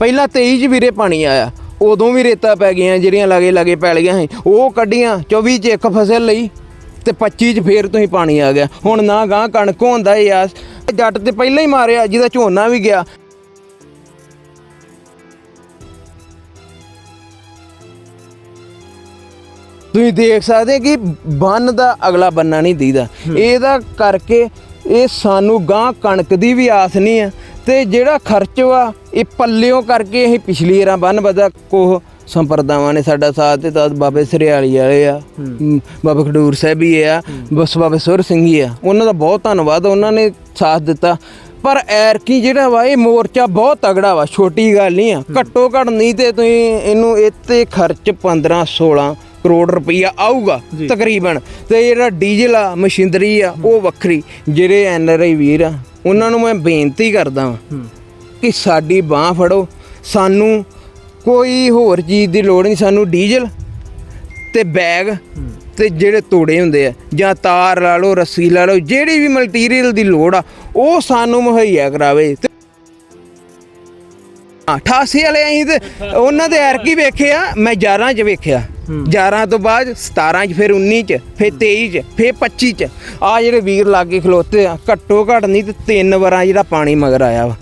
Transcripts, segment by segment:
ਪਹਿਲਾਂ 23 ਚ ਵੀਰੇ ਪਾਣੀ ਆਇਆ ਉਦੋਂ ਵੀ ਰੇਤਾ ਪੈ ਗਈਆਂ ਜਿਹੜੀਆਂ ਲਾਗੇ ਲਾਗੇ ਪੈ ਲਈਆਂ ਸੀ ਉਹ ਕੱਢੀਆਂ 24 ਚ ਇੱਕ ਫਸਲ ਲਈ ਤੇ 25 ਚ ਫੇਰ ਤੁਸੀਂ ਪਾਣੀ ਆ ਗਿਆ। ਹੁਣ ਨਾ ਗਾਂ ਕਣਕ ਹੁੰਦਾ ਏ ਆ ਜੱਟ ਤੇ ਪਹਿਲਾਂ ਹੀ ਮਾਰਿਆ ਜਿਹਦਾ ਝੋਨਾ ਵੀ ਗਿਆ। ਤੁਸੀਂ ਦੇਖ ਸਕਦੇ ਕਿ ਬੰਨ ਦਾ ਅਗਲਾ ਬੰਨਾ ਨਹੀਂ ਦੀਦਾ। ਇਹਦਾ ਕਰਕੇ ਇਹ ਸਾਨੂੰ ਗਾਂ ਕਣਕ ਦੀ ਵੀ ਆਸ ਨਹੀਂ ਆ ਤੇ ਜਿਹੜਾ ਖਰਚ ਵਾ ਇਹ ਪੱਲਿਓਂ ਕਰਕੇ ਅਸੀਂ ਪਿਛਲੀ ਵਾਰਾਂ ਬੰਨ ਬਦਾ ਕੋਹ ਸੰਪਰਦਾਵਾਂ ਨੇ ਸਾਡਾ ਸਾਥ ਦਿੱਤਾ। ਬਾਬੇ ਸਰਿਆਲੀ ਵਾਲੇ ਆ ਬਾਬਾ ਖਡੂਰ ਸਾਹਿਬ ਵੀ ਆ ਬਸ ਬਾਬੇ ਸੁਰ ਸਿੰਘ ਹੀ ਆ। ਉਹਨਾਂ ਦਾ ਬਹੁਤ ਧੰਨਵਾਦ ਉਹਨਾਂ ਨੇ ਸਾਥ ਦਿੱਤਾ। ਪਰ ਐਰਕੀ ਜਿਹੜਾ ਵਾ ਇਹ ਮੋਰਚਾ ਬਹੁਤ ਤਗੜਾ ਵਾ ਛੋਟੀ ਗੱਲ ਨਹੀਂ ਆ। ਘੱਟੋ ਘੱਟ ਨਹੀਂ ਤੇ ਤੁਸੀਂ ਇਹਨੂੰ ਇੱਥੇ ਖਰਚ 15 16 ਕਰੋੜ ਰੁਪਈਆ ਆਊਗਾ ਤਕਰੀਬਨ। ਤੇ ਜਿਹੜਾ ਡੀਜ਼ਲ ਆ ਮਸ਼ੀਨਰੀ ਆ ਉਹ ਵੱਖਰੀ। ਜਿਹੜੇ ਐਨ ਆਰ ਆਈ ਵੀਰ ਆ ਉਹਨਾਂ ਨੂੰ ਮੈਂ ਬੇਨਤੀ ਕਰਦਾ ਵਾਂ ਕਿ ਸਾਡੀ ਬਾਹ ਫੜੋ। ਸਾਨੂੰ ਕੋਈ ਹੋਰ ਚੀਜ਼ ਦੀ ਲੋੜ ਨਹੀਂ ਸਾਨੂੰ ਡੀਜ਼ਲ ਤੇ ਬੈਗ ਤੇ ਜਿਹੜੇ ਤੋੜੇ ਹੁੰਦੇ ਆ ਜਾਂ ਤਾਰ ਲਾ ਲਓ ਰੱਸੀ ਲਾ ਲਓ ਜਿਹੜੀ ਵੀ ਮਟੀਰੀਅਲ ਦੀ ਲੋੜ ਆ ਉਹ ਸਾਨੂੰ ਮੁਹੱਈਆ ਕਰਾਵੇ। ਤੇ ਹਾਂ, 88 ਵਾਲੇ ਅਸੀਂ ਤੇ ਉਹਨਾਂ ਦੇ ਐਰਕੀ ਵੇਖਿਆ ਮੈਂ 11 ਚ ਵੇਖਿਆ। 11 ਤੋਂ ਬਾਅਦ 17 ਚ ਫਿਰ 19 ਚ ਫਿਰ 23 ਚ ਫਿਰ 25 ਚ। ਆ ਜਿਹੜੇ ਵੀਰ ਲਾਗੇ ਖਲੋਤੇ ਆ ਘੱਟੋ ਘੱਟ ਨਹੀਂ ਤੇ ਤਿੰਨ ਵਾਰਾਂ ਜਿਹੜਾ ਪਾਣੀ ਮਗਰ ਆਇਆ ਵਾ।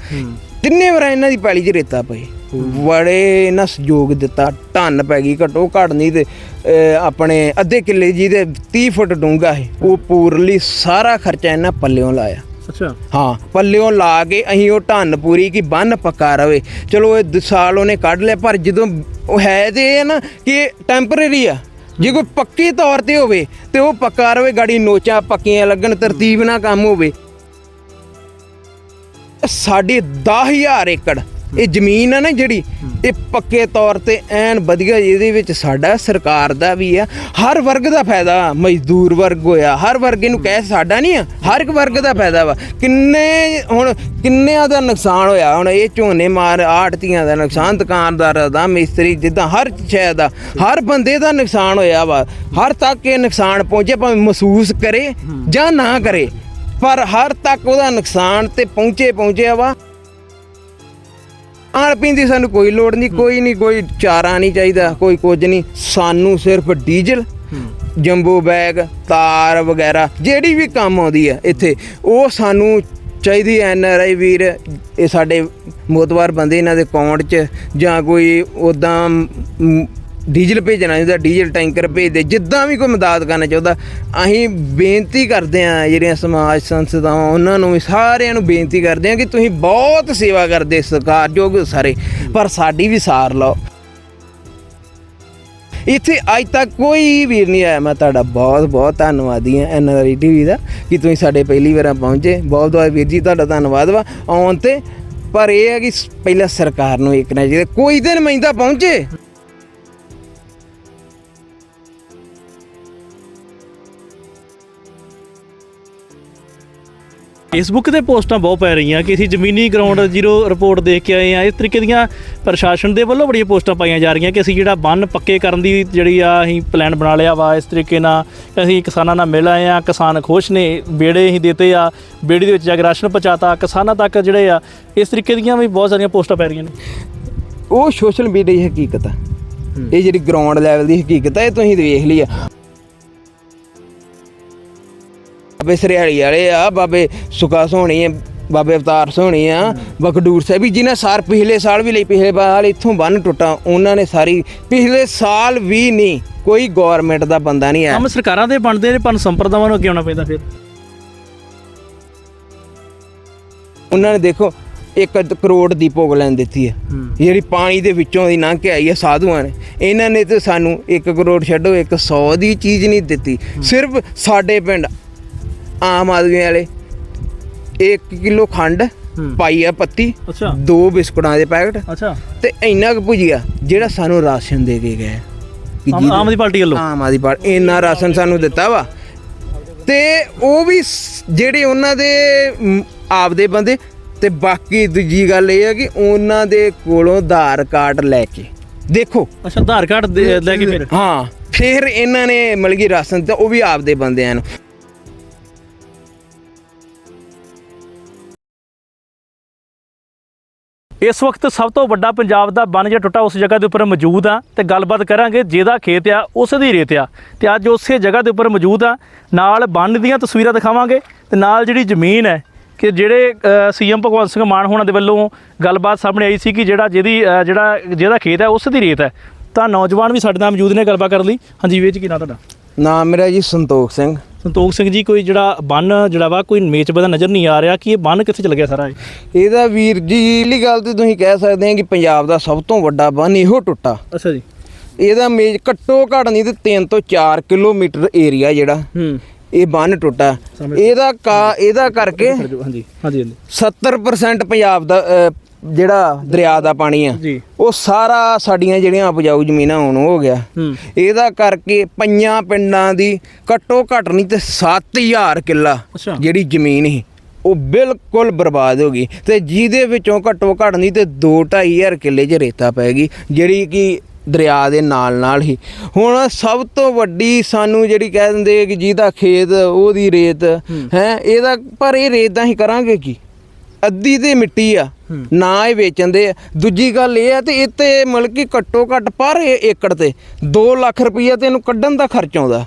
ਤਿੰਨੇ ਵਾਰਾਂ ਇਹਨਾਂ ਦੀ ਪੈਲੀ 'ਚ ਰੇਤਾ ਪਈ ਬੜੇ ਇਹਨਾਂ ਸਹਿਯੋਗ ਦਿੱਤਾ ਟਨ ਪੈ ਗਈ ਘੱਟੋ ਘੱਟ ਨਹੀਂ ਤੇ ਆਪਣੇ ਅੱਧੇ ਕਿੱਲੇ ਜੀ ਦੇ 30 ਫੁੱਟ ਡੂੰਘਾ ਹੈ ਉਹ ਪੂਰਲੀ ਸਾਰਾ ਖਰਚਾ ਇਹਨਾਂ ਪੱਲਿਓਂ ਲਾਇਆ। ਅੱਛਾ। ਹਾਂ, ਪੱਲਿਓਂ ਲਾ ਕੇ ਅਸੀਂ ਉਹ ਢੰਨ ਪੂਰੀ ਕੀ ਬੰਨ ਪੱਕਾ ਰਵੇ। ਚਲੋ ਇਹ ਦ- ਸਾਲ ਉਹਨੇ ਕੱਢ ਲਿਆ, ਪਰ ਜਦੋਂ ਉਹ ਹੈ ਤੇ ਇਹ ਨਾ ਕਿ ਟੈਂਪਰੇਰੀ ਆ। ਜੇ ਕੋਈ ਪੱਕੇ ਤੌਰ ਤੇ ਹੋਵੇ ਤੇ ਉਹ ਪੱਕਾ ਰਵੇ, ਗਾੜੀ ਨੋਚਾਂ ਪੱਕੀਆਂ ਲੱਗਣ, ਤਰਤੀਬ ਨਾਲ ਕੰਮ ਹੋਵੇ। ਸਾਡੀ 10000 ਏਕੜ ਇਹ ਜ਼ਮੀਨ ਆ ਨਾ ਜਿਹੜੀ ਇਹ ਪੱਕੇ ਤੌਰ ਤੇ ਐਨ ਵਧੀਆ ਇਹਦੇ ਵਿੱਚ ਸਾਡਾ ਸਰਕਾਰ ਦਾ ਵੀ ਆ। ਹਰ ਵਰਗ ਦਾ ਫਾਇਦਾ ਮਜ਼ਦੂਰ ਵਰਗ ਹੋਇਆ ਹਰ ਵਰਗ ਇਹਨੂੰ ਕਹਿ ਸਾਡਾ ਨਹੀਂ ਆ ਹਰ ਇੱਕ ਵਰਗ ਦਾ ਫਾਇਦਾ ਵਾ। ਕਿੰਨੇ ਹੁਣ ਕਿੰਨਿਆਂ ਦਾ ਨੁਕਸਾਨ ਹੋਇਆ? ਹੁਣ ਇਹ ਝੋਨੇ ਮਾਰ ਆੜਤੀਆਂ ਦਾ ਨੁਕਸਾਨ ਦੁਕਾਨਦਾਰਾਂ ਦਾ ਮਿਸਤਰੀ ਜਿੱਦਾਂ ਹਰ ਸ਼ੈ ਦਾ ਹਰ ਬੰਦੇ ਦਾ ਨੁਕਸਾਨ ਹੋਇਆ ਵਾ। ਹਰ ਤੱਕ ਇਹ ਨੁਕਸਾਨ ਪਹੁੰਚੇ ਭਾਵੇਂ ਮਹਿਸੂਸ ਕਰੇ ਜਾਂ ਨਾ ਕਰੇ ਪਰ ਹਰ ਤੱਕ ਉਹਦਾ ਨੁਕਸਾਨ ਤੇ ਪਹੁੰਚੇ ਪਹੁੰਚਿਆ ਵਾ। ਖਾਣ ਪੀਣ ਦੀ ਸਾਨੂੰ ਕੋਈ ਲੋੜ ਨਹੀਂ, ਕੋਈ ਨਹੀਂ, ਕੋਈ ਚਾਰਾ ਨਹੀਂ ਚਾਹੀਦਾ, ਕੋਈ ਕੁਝ ਨਹੀਂ। ਸਾਨੂੰ ਸਿਰਫ ਡੀਜ਼ਲ, ਜੰਬੋ ਬੈਗ, ਤਾਰ ਵਗੈਰਾ, ਜਿਹੜੀ ਵੀ ਕੰਮ ਆਉਂਦੀ ਹੈ ਇੱਥੇ, ਉਹ ਸਾਨੂੰ ਚਾਹੀਦੀ ਐਨ ਆਰ ਆਈ ਵੀਰ। ਇਹ ਸਾਡੇ ਮੋਤਵਾਰ ਬੰਦੇ ਇਹਨਾਂ ਦੇ ਅਕਾਊਂਟ 'ਚ ਜਾਂ ਕੋਈ ਉਦਾਂ ਡੀਜ਼ਲ ਭੇਜਣਾ ਚਾਹੁੰਦਾ, ਡੀਜ਼ਲ ਟੈਂਕਰ ਭੇਜਦੇ, ਜਿੱਦਾਂ ਵੀ ਕੋਈ ਮਦਦ ਕਰਨਾ ਚਾਹੁੰਦਾ, ਅਸੀਂ ਬੇਨਤੀ ਕਰਦੇ ਆ ਜਿਹੜੀਆਂ ਸਮਾਜ ਸੰਸਥਾਵਾਂ, ਉਹਨਾਂ ਨੂੰ ਵੀ ਸਾਰਿਆਂ ਨੂੰ ਬੇਨਤੀ ਕਰਦੇ ਆ ਕਿ ਤੁਸੀਂ ਬਹੁਤ ਸੇਵਾ ਕਰਦੇ ਸਤਿਕਾਰਯੋਗ ਸਾਰੇ, ਪਰ ਸਾਡੀ ਵੀ ਸਾਰ ਲਓ। ਇੱਥੇ ਅੱਜ ਤੱਕ ਕੋਈ ਵੀਰ ਨਹੀਂ ਆਇਆ, ਮੈਂ ਤੁਹਾਡਾ ਬਹੁਤ ਬਹੁਤ ਧੰਨਵਾਦੀ ਹਾਂ ਐਨਆਰਆਈ ਟੀਵੀ ਦਾ ਕਿ ਤੁਸੀਂ ਸਾਡੇ ਪਹਿਲੀ ਵਾਰਾਂ ਪਹੁੰਚੇ। ਬਹੁਤ ਬਹੁਤ ਵੀਰ ਜੀ, ਤੁਹਾਡਾ ਧੰਨਵਾਦ ਵਾ ਆਉਣ ਤੇ। ਪਰ ਇਹ ਹੈ ਕਿ ਪਹਿਲਾਂ ਸਰਕਾਰ ਨੂੰ ਇੱਕ ਨਾ ਜਿਹਦੇ ਕੋਈ ਦਿਨ ਮਹਿੰਦਾ ਪਹੁੰਚੇ। ਫੇਸਬੁੱਕ ਤੇ ਪੋਸਟਾਂ ਬਹੁਤ ਪੈ ਰਹੀਆਂ ਕਿ ਅਸੀਂ ਜ਼ਮੀਨੀ ਗਰਾਊਂਡ ਜ਼ੀਰੋ ਰਿਪੋਰਟ ਦੇਖ ਕੇ ਆਏ ਆ ਇਸ ਤਰੀਕੇ ਦੀਆਂ ਪ੍ਰਸ਼ਾਸਨ ਦੇ ਵੱਲੋਂ ਬੜੀਆਂ ਪੋਸਟਾਂ ਪਾਈਆਂ ਜਾ ਰਹੀਆਂ ਕਿ ਅਸੀਂ ਜਿਹੜਾ ਬੰਨ ਪੱਕੇ ਕਰਨ ਦੀ ਜਿਹੜੀ ਆ ਅਸੀਂ ਪਲਾਨ ਬਣਾ ਲਿਆ ਵਾ ਇਸ ਤਰੀਕੇ ਨਾਲ ਅਸੀਂ ਕਿਸਾਨਾਂ ਨਾਲ ਮਿਲ ਆਏ ਆ ਕਿਸਾਨ ਖੁਸ਼ ਨੇ ਬੇੜੇ ਅਸੀਂ ਦਿੱਤੇ ਆ ਬੇੜੀ ਦੇ ਵਿੱਚ ਜਾ ਕੇ ਰਾਸ਼ਨ ਪਹੁੰਚਾਤਾ ਕਿਸਾਨਾਂ ਤੱਕ ਜਿਹੜੇ ਆ ਇਸ ਤਰੀਕੇ ਦੀਆਂ ਵੀ ਬਹੁਤ ਸਾਰੀਆਂ ਪੋਸਟਾਂ ਪੈ ਰਹੀਆਂ ਨੇ। ਉਹ ਸੋਸ਼ਲ ਮੀਡੀਆ ਦੀ ਹਕੀਕਤ ਆ। ਇਹ ਜਿਹੜੀ ਗਰਾਊਂਡ ਲੈਵਲ ਦੀ ਹਕੀਕਤ ਹੈ ਇਹ ਤੁਸੀਂ ਵੇਖ ਲਈ ਆ। ਬਾਬੇ ਸਰਿਆਲੀ ਵਾਲੇ ਆ ਬਾਬੇ ਸੁਖਾ ਸੋਹਣੀ ਆ ਬਾਬੇ ਅਵਤਾਰ ਸੋਹਣੀ ਆ ਬਖਡੂਰ ਸਾਹਿਬ ਵੀ ਜਿਨ੍ਹਾਂ ਸਾਰ ਪਿਛਲੇ ਸਾਲ ਵੀ ਲਈ ਪਿਛਲੇ ਸਾਲ ਇੱਥੋਂ ਬੰਨ ਟੁੱਟਾ ਉਹਨਾਂ ਨੇ ਸਾਰੀ ਪਿਛਲੇ ਸਾਲ ਵੀ ਨਹੀਂ ਕੋਈ ਗਵਰਨਮੈਂਟ ਦਾ ਬੰਦਾ ਨਹੀਂ ਆਇਆ ਕੰਮ ਸਰਕਾਰਾਂ ਦੇ ਬਣਦੇ ਨੇ ਪਰ ਸੰਪਰਦਾਵਾਂ ਨੂੰ ਅੱਗੇ ਆਉਣਾ ਪੈਂਦਾ ਫਿਰ। ਉਹਨਾਂ ਨੇ ਦੇਖੋ 1 ਕਰੋੜ ਦੀ ਭੋਗ ਲੈਣ ਦਿੱਤੀ ਹੈ। ਜਿਹੜੀ ਪਾਣੀ ਦੇ ਵਿੱਚੋਂ ਦੀ ਲੰਘ ਕੇ ਆਈ ਹੈ ਸਾਧੂਆਂ ਨੇ ਇਹਨਾਂ ਨੇ ਤੇ ਸਾਨੂੰ 1 ਕਰੋੜ ਛੱਡੋ 100 ਦੀ ਚੀਜ਼ ਨਹੀਂ ਦਿੱਤੀ। ਸਿਰਫ ਸਾਡੇ ਪਿੰਡ ਆਮ ਆਦਮੀ ਵਾਲੇ। 1 ਕਿਲੋ ਖੰਡ ਪਾਈ ਆ ਪੱਤੀ ਅੱਛਾ। ਦੋ ਬਿਸਕੁਟਾਂ ਦੇ ਪੈਕਟ ਅੱਛਾ। ਤੇ ਇੰਨਾ ਕੁ ਭੁਜੀਆ ਜਿਹੜਾ ਸਾਨੂੰ ਰਾਸ਼ਨ ਦੇ ਕੇ ਗਏ। ਆਮ ਆਦਮੀ ਪਾਰਟੀ ਵੱਲੋਂ? ਆਮ ਆਦਮੀ ਪਾਰਟੀ ਇੰਨਾ ਰਾਸ਼ਨ ਸਾਨੂੰ ਦਿੱਤਾ ਵਾ। ਤੇ ਉਹ ਵੀ ਜਿਹੜੇ ਉਹਨਾਂ ਦੇ ਆਪਦੇ ਬੰਦੇ ਤੇ ਬਾਕੀ ਦੂਜੀ ਗੱਲ ਇਹ ਹੈ ਕਿ ਉਹਨਾਂ ਦੇ ਕੋਲੋਂ ਆਧਾਰ ਕਾਰਡ ਲੈ ਕੇ। ਦੇਖੋ। ਅੱਛਾ ਆਧਾਰ ਕਾਰਡ ਦੇ- ਲੈ ਕੇ ਫਿਰ ਹਾਂ ਫਿਰ। ਇਹਨਾਂ ਨੇ ਮਲਗੀ ਰਾਸ਼ਨ ਤੇ ਉਹ ਵੀ ਆਪਦੇ ਬੰਦਿਆਂ ਨੂੰ। ਇਸ ਵਕਤ ਸਭ ਤੋਂ ਵੱਡਾ ਪੰਜਾਬ ਦਾ ਬੰਨ ਜਿਹੜਾ ਟੁੱਟਾ ਉਸ ਜਗ੍ਹਾ ਦੇ ਉੱਪਰ ਮੌਜੂਦ ਆ ਤੇ ਗੱਲਬਾਤ ਕਰਾਂਗੇ ਜਿਹਦਾ ਖੇਤ ਆ, ਉਸ ਦੀ ਰੇਤ ਆ। ਤੇ ਅੱਜ ਉਸੇ ਜਗ੍ਹਾ ਦੇ ਉੱਪਰ ਮੌਜੂਦ ਆ। ਨਾਲ ਬੰਨ ਦੀਆਂ ਤਸਵੀਰਾਂ ਦਿਖਾਵਾਂਗੇ ਤੇ ਨਾਲ ਜਿਹੜੀ ਜ਼ਮੀਨ ਹੈ ਕਿ ਜਿਹੜੇ ਸੀਐਮ ਭਗਵੰਤ ਸਿੰਘ ਮਾਨ ਹੋਣਾ ਦੇ ਵੱਲੋਂ ਗੱਲਬਾਤ ਸਾਹਮਣੇ ਆਈ ਸੀ ਕਿ ਜਿਹੜਾ ਜਿਹਦੀ ਜਿਹੜਾ ਜਿਹਦਾ ਖੇਤ ਹੈ, ਉਸ ਦੀ ਰੇਤ ਹੈ। ਤਾਂ ਨੌਜਵਾਨ ਵੀ ਸਾਡੇ ਨਾਲ ਮੌਜੂਦ ਨੇ ਗੱਲਬਾਤ ਕਰਨ ਲਈ। ਹਾਂਜੀ ਵੀਰ ਜੀ, ਕੀ ਨਾਂ ਤੁਹਾਡਾ? ਨਾਮ ਮੇਰਾ ਜੀ ਸੰਤੋਖ ਸਿੰਘ। ਸੰਤੋਖ ਸਿੰਘ ਜੀ ਕੋਈ ਜਿਹੜਾ ਬੰਨ ਜਿਹੜਾ ਵਾ ਕੋਈ ਮੇਚ ਬਦਾ ਨਜ਼ਰ ਨਹੀਂ ਆ ਰਿਹਾ ਕਿ ਇਹ ਬੰਨ ਕਿੱਥੇ ਚਲ ਗਿਆ ਸਾਰਾ ਇਹ? ਇਹਦਾ ਵੀਰ ਜੀ ਇਹਲੀ ਗੱਲ ਤੇ ਤੁਸੀਂ ਕਹਿ ਸਕਦੇ ਆ ਕਿ ਪੰਜਾਬ ਦਾ ਸਭ ਤੋਂ ਵੱਡਾ ਬੰਨ ਇਹੋ ਟੁੱਟਾ। ਅੱਛਾ ਜੀ। ਇਹਦਾ ਮੇਜ ਘੱਟੋ ਘੱਟ ਨਹੀਂ ਤੇ 3 ਤੋਂ 4 ਕਿਲੋਮੀਟਰ ਏਰੀਆ ਜਿਹੜਾ ਹੂੰ। ਇਹ ਬੰਨ ਟੁੱਟਾ। ਇਹਦਾ ਕਾ ਇਹਦਾ ਕਰਕੇ ਹਾਂਜੀ ਹਾਂਜੀ ਹਾਂਜੀ। 70% ਪੰਜਾਬ ਦਾ ਜਿਹੜਾ ਦਰਿਆ ਦਾ ਪਾਣੀ ਆ ਜੀ। ਉਹ ਸਾਰਾ ਸਾਡੀਆਂ ਜਿਹੜੀਆਂ ਉਪਜਾਊ ਜ਼ਮੀਨਾਂ ਹੁਣ ਹੋ ਗਿਆ। ਹੂੰ। ਇਹਦਾ ਕਰਕੇ ਪੰਜਾਂ ਪਿੰਡਾਂ ਦੀ ਘੱਟੋ ਘੱਟ ਨਹੀਂ ਤੇ 7000 ਕਿੱਲਾ ਅੱਛਾ। ਜਿਹੜੀ ਜ਼ਮੀਨ ਸੀ ਉਹ ਬਿਲਕੁਲ ਬਰਬਾਦ ਹੋ ਗਈ ਤੇ ਜਿਹਦੇ ਵਿੱਚੋਂ ਘੱਟੋ ਘੱਟ ਨਹੀਂ ਤੇ 2-2500 ਕਿੱਲੇ 'ਚ ਰੇਤਾ ਪੈ ਗਈ ਜਿਹੜੀ ਕਿ ਦਰਿਆ ਦੇ ਨਾਲ ਨਾਲ ਹੀ। ਹੁਣ ਸਭ ਤੋਂ ਵੱਡੀ ਸਾਨੂੰ ਜਿਹੜੀ ਕਹਿ ਦਿੰਦੇ ਕਿ ਜਿਹਦਾ ਖੇਤ ਉਹਦੀ ਰੇਤ ਹੈ। ਇਹਦਾ ਪਰ ਇਹ ਰੇਤ ਦਾ ਹੀ ਕਰਾਂਗੇ ਕੀ? ਅੱਧੀ ਤੇ ਮਿੱਟੀ ਆ। ਨਾ ਇਹ ਵੇਚਣ ਦੇ ਆ। ਦੂਜੀ ਗੱਲ ਇਹ ਆ ਤੇ ਇਹ ਤੇ ਮਤਲਬ ਕਿ ਘੱਟੋ ਘੱਟ ਪਰ ਏਕੜ ਤੇ 2 ਲੱਖ ਰੁਪਈਆ ਤੇ ਇਹਨੂੰ ਕੱਢਣ ਦਾ ਖਰਚ ਆਉਂਦਾ।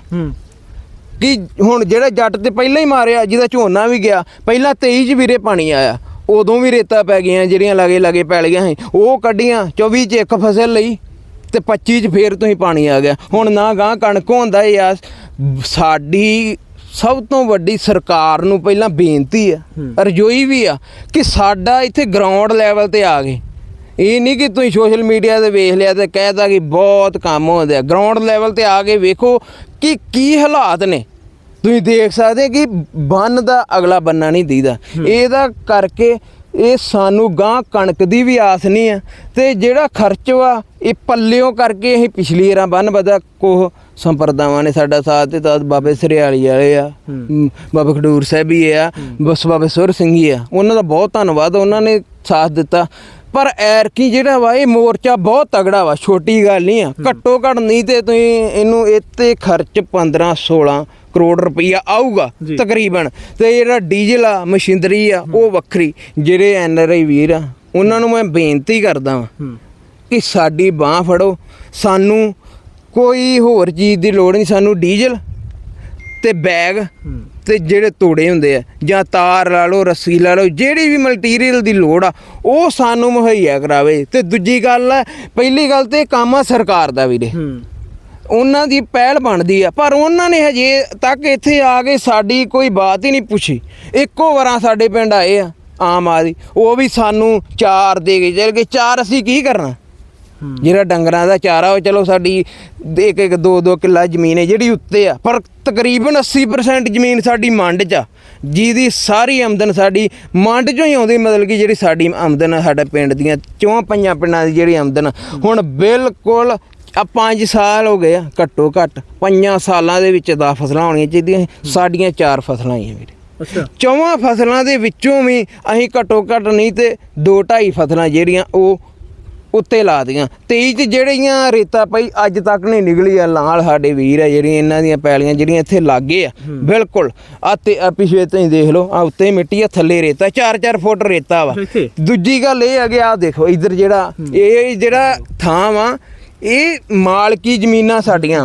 ਕਿ ਹੁਣ ਜਿਹੜਾ ਜੱਟ ਤੇ ਪਹਿਲਾਂ ਹੀ ਮਾਰਿਆ ਜਿਹਦਾ ਝੋਨਾ ਵੀ ਗਿਆ ਪਹਿਲਾਂ 23 ਚ ਵੀਰੇ ਪਾਣੀ ਆਇਆ। ਉਦੋਂ ਵੀ ਰੇਤਾ ਪੈ ਗਈਆਂ ਜਿਹੜੀਆਂ ਲਾਗੇ ਲਾਗੇ ਪੈ ਲਈਆਂ ਸੀ ਉਹ ਕੱਢੀਆਂ 24 ਚ ਇੱਕ ਫਸਲ ਲਈ ਤੇ 25 ਚ ਫੇਰ ਤੁਸੀਂ ਪਾਣੀ ਆ ਗਿਆ। ਹੁਣ ਨਾ ਗਾਂ ਕਣਕ ਹੁੰਦਾ ਆ ਸਾਡੀ ਸਭ ਤੋਂ ਵੱਡੀ ਸਰਕਾਰ ਨੂੰ ਪਹਿਲਾਂ ਬੇਨਤੀ ਆ ਰਜੋਈ ਵੀ ਆ ਕਿ ਸਾਡਾ ਇੱਥੇ ਗਰਾਊਂਡ ਲੈਵਲ ਤੇ ਆ ਗਏ। ਇਹ ਨਹੀਂ ਕਿ ਤੁਸੀਂ ਸੋਸ਼ਲ ਮੀਡੀਆ ਤੇ ਵੇਖ ਲਿਆ ਤੇ ਕਹਿਤਾ ਕਿ ਬਹੁਤ ਕੰਮ ਹੁੰਦੇ ਆ। ਗਰਾਊਂਡ ਲੈਵਲ ਤੇ ਆ ਕੇ ਵੇਖੋ ਕਿ ਕੀ ਹਾਲਾਤ ਨੇ। ਤੁਸੀਂ ਦੇਖ ਸਕਦੇ ਕਿ ਬੰਨ ਦਾ ਅਗਲਾ ਬੰਨਾ ਨਹੀਂ ਦੀਦਾ। ਇਹਦਾ ਕਰਕੇ ਇਹ ਸਾਨੂੰ ਗਾਂ ਕਣਕ ਦੀ ਵੀ ਆਸ ਨਹੀਂ ਆ। ਤੇ ਜਿਹੜਾ ਖਰਚ ਵਾ ਇਹ ਪੱਲਿਓਂ ਕਰਕੇ ਅਸੀਂ ਪਿਛਲੀ ਰਾਂ ਬੰਨ ਬਦਾ ਕੋਹ ਸੰਪਰਦਾਵਾਂ ਨੇ ਸਾਡਾ ਸਾਥ ਦਿੱਤਾ। ਬਾਬੇ ਸਰਿਆਲੀ ਵਾਲੇ ਆ ਬਾਬਾ ਖਡੂਰ ਸਾਹਿਬ ਵੀ ਆ ਬਸ ਬਾਬੇ ਸੁਰ ਸਿੰਘ ਹੀ ਆ। ਉਹਨਾਂ ਦਾ ਬਹੁਤ ਧੰਨਵਾਦ ਉਹਨਾਂ ਨੇ ਸਾਥ ਦਿੱਤਾ। ਪਰ ਐਰਕੀ ਜਿਹੜਾ ਵਾ ਇਹ ਮੋਰਚਾ ਬਹੁਤ ਤਗੜਾ ਵਾ ਛੋਟੀ ਗੱਲ ਨਹੀਂ ਆ। ਘੱਟੋ ਘੱਟ ਨਹੀਂ ਤੇ ਤੁਸੀਂ ਇਹਨੂੰ ਇੱਥੇ ਖਰਚ 15 16 ਕਰੋੜ ਰੁਪਈਆ ਆਊਗਾ। ਤਕਰੀਬਨ। ਤੇ ਜਿਹੜਾ ਡੀਜ਼ਲ ਆ ਮਸ਼ੀਨਰੀ ਆ ਉਹ ਵੱਖਰੀ। ਜਿਹੜੇ ਐਨ ਆਰ ਆਈ ਵੀਰ ਆ ਉਹਨਾਂ ਨੂੰ ਮੈਂ ਬੇਨਤੀ ਕਰਦਾ ਹੂੰ। ਕਿ ਸਾਡੀ ਬਾਹ ਫੜੋ। ਸਾਨੂੰ ਕੋਈ ਹੋਰ ਚੀਜ਼ ਦੀ ਲੋੜ ਨਹੀਂ ਸਾਨੂੰ ਡੀਜ਼ਲ ਤੇ ਬੈਗ ਤੇ ਜਿਹੜੇ ਤੋੜੇ ਹੁੰਦੇ ਆ ਜਾਂ ਤਾਰ ਲਾ ਲਓ ਰੱਸੀ ਲਾ ਲਓ ਜਿਹੜੀ ਵੀ ਮਟੀਰੀਅਲ ਦੀ ਲੋੜ ਆ ਉਹ ਸਾਨੂੰ ਮੁਹੱਈਆ ਕਰਾਵੇ। ਤੇ ਦੂਜੀ ਗੱਲ ਹੈ ਪਹਿਲੀ ਗੱਲ ਤੇ ਕੰਮ ਆ ਸਰਕਾਰ ਦਾ ਵੀਰੇ। ਉਹਨਾਂ ਦੀ ਪਹਿਲ ਬਣਦੀ ਆ। ਪਰ ਉਹਨਾਂ ਨੇ ਹਜੇ ਤੱਕ ਇੱਥੇ ਆ ਕੇ ਸਾਡੀ ਕੋਈ ਬਾਤ ਹੀ ਨਹੀਂ ਪੁੱਛੀ। ਇੱਕੋ ਵਾਰਾਂ ਸਾਡੇ ਪਿੰਡ ਆਏ ਆ ਆਮ ਆਦਮੀ। ਉਹ ਵੀ ਸਾਨੂੰ ਚਾਰ ਦੇ ਕੇ ਚਲ ਗਏ ਚਾਰ ਅਸੀਂ ਕੀ ਕਰਨਾ? ਜਿਹੜਾ ਡੰਗਰਾਂ ਦਾ ਚਾਰਾ ਉਹ ਚਲੋ ਸਾਡੀ ਇੱਕ ਇੱਕ ਦੋ ਦੋ ਕਿੱਲਾ ਜ਼ਮੀਨ ਹੈ ਜਿਹੜੀ ਉੱਤੇ ਆ। ਪਰ ਤਕਰੀਬਨ 80% ਜ਼ਮੀਨ ਸਾਡੀ ਮੰਡ 'ਚ ਆ। ਜਿਹਦੀ ਸਾਰੀ ਆਮਦਨ ਸਾਡੀ ਮੰਡ 'ਚੋਂ ਹੀ ਆਉਂਦੀ ਮਤਲਬ ਕਿ ਜਿਹੜੀ ਸਾਡੀ ਆਮਦਨ ਆ ਸਾਡੇ ਪਿੰਡ ਦੀਆਂ ਚੌਂ ਪੰਜਾਂ ਪਿੰਡਾਂ ਦੀ ਜਿਹੜੀ ਆਮਦਨ ਆ, ਹੁਣ ਬਿਲਕੁਲ ਆ 5 ਸਾਲ ਹੋ ਗਏ ਆ ਘੱਟੋ ਘੱਟ। ਪੰਜਾਂ ਸਾਲਾਂ ਦੇ ਵਿੱਚ 10 ਫਸਲਾਂ ਹੋਣੀਆਂ ਚਾਹੀਦੀਆਂ। ਸਾਡੀਆਂ ਚਾਰ ਫਸਲਾਂ ਹੀ ਆ ਵੀਰੇ। ਅੱਛਾ। ਚੌਵਾਂ ਫਸਲਾਂ ਦੇ ਵਿੱਚੋਂ ਵੀ ਅਸੀਂ ਘੱਟੋ ਘੱਟ ਨਹੀਂ ਤੇ 2.5 ਫਸਲਾਂ ਜਿਹੜੀਆਂ ਉਹ ਉੱਤੇ ਲਾ ਦੀਆਂ 23 ਚ ਜਿਹੜੀਆਂ ਰੇਤਾ ਪਈ ਅੱਜ ਤੱਕ ਨਹੀਂ ਨਿਕਲੀ ਆ। ਨਾਲ ਸਾਡੇ ਵੀਰ ਆ ਜਿਹੜੀਆਂ ਇਹਨਾਂ ਦੀਆਂ ਪੈਲੀਆਂ ਜਿਹੜੀਆਂ ਇੱਥੇ ਲਾਗੇ ਆ। ਬਿਲਕੁਲ। ਆ ਤੇ ਆ ਪਿਛੇ ਤੁਸੀਂ ਦੇਖ ਲਓ ਆ ਉੱਤੇ ਮਿੱਟੀ ਆ ਥੱਲੇ ਰੇਤਾ 4-4 ਫੁੱਟ ਰੇਤਾ ਵਾ? ਦੂਜੀ ਗੱਲ ਇਹ ਆ ਕਿ ਆ ਦੇਖੋ ਇੱਧਰ ਜਿਹੜਾ ਇਹ ਜਿਹੜਾ ਥਾਂ ਵਾ ਇਹ ਮਾਲਕੀ ਜ਼ਮੀਨਾਂ ਸਾਡੀਆਂ।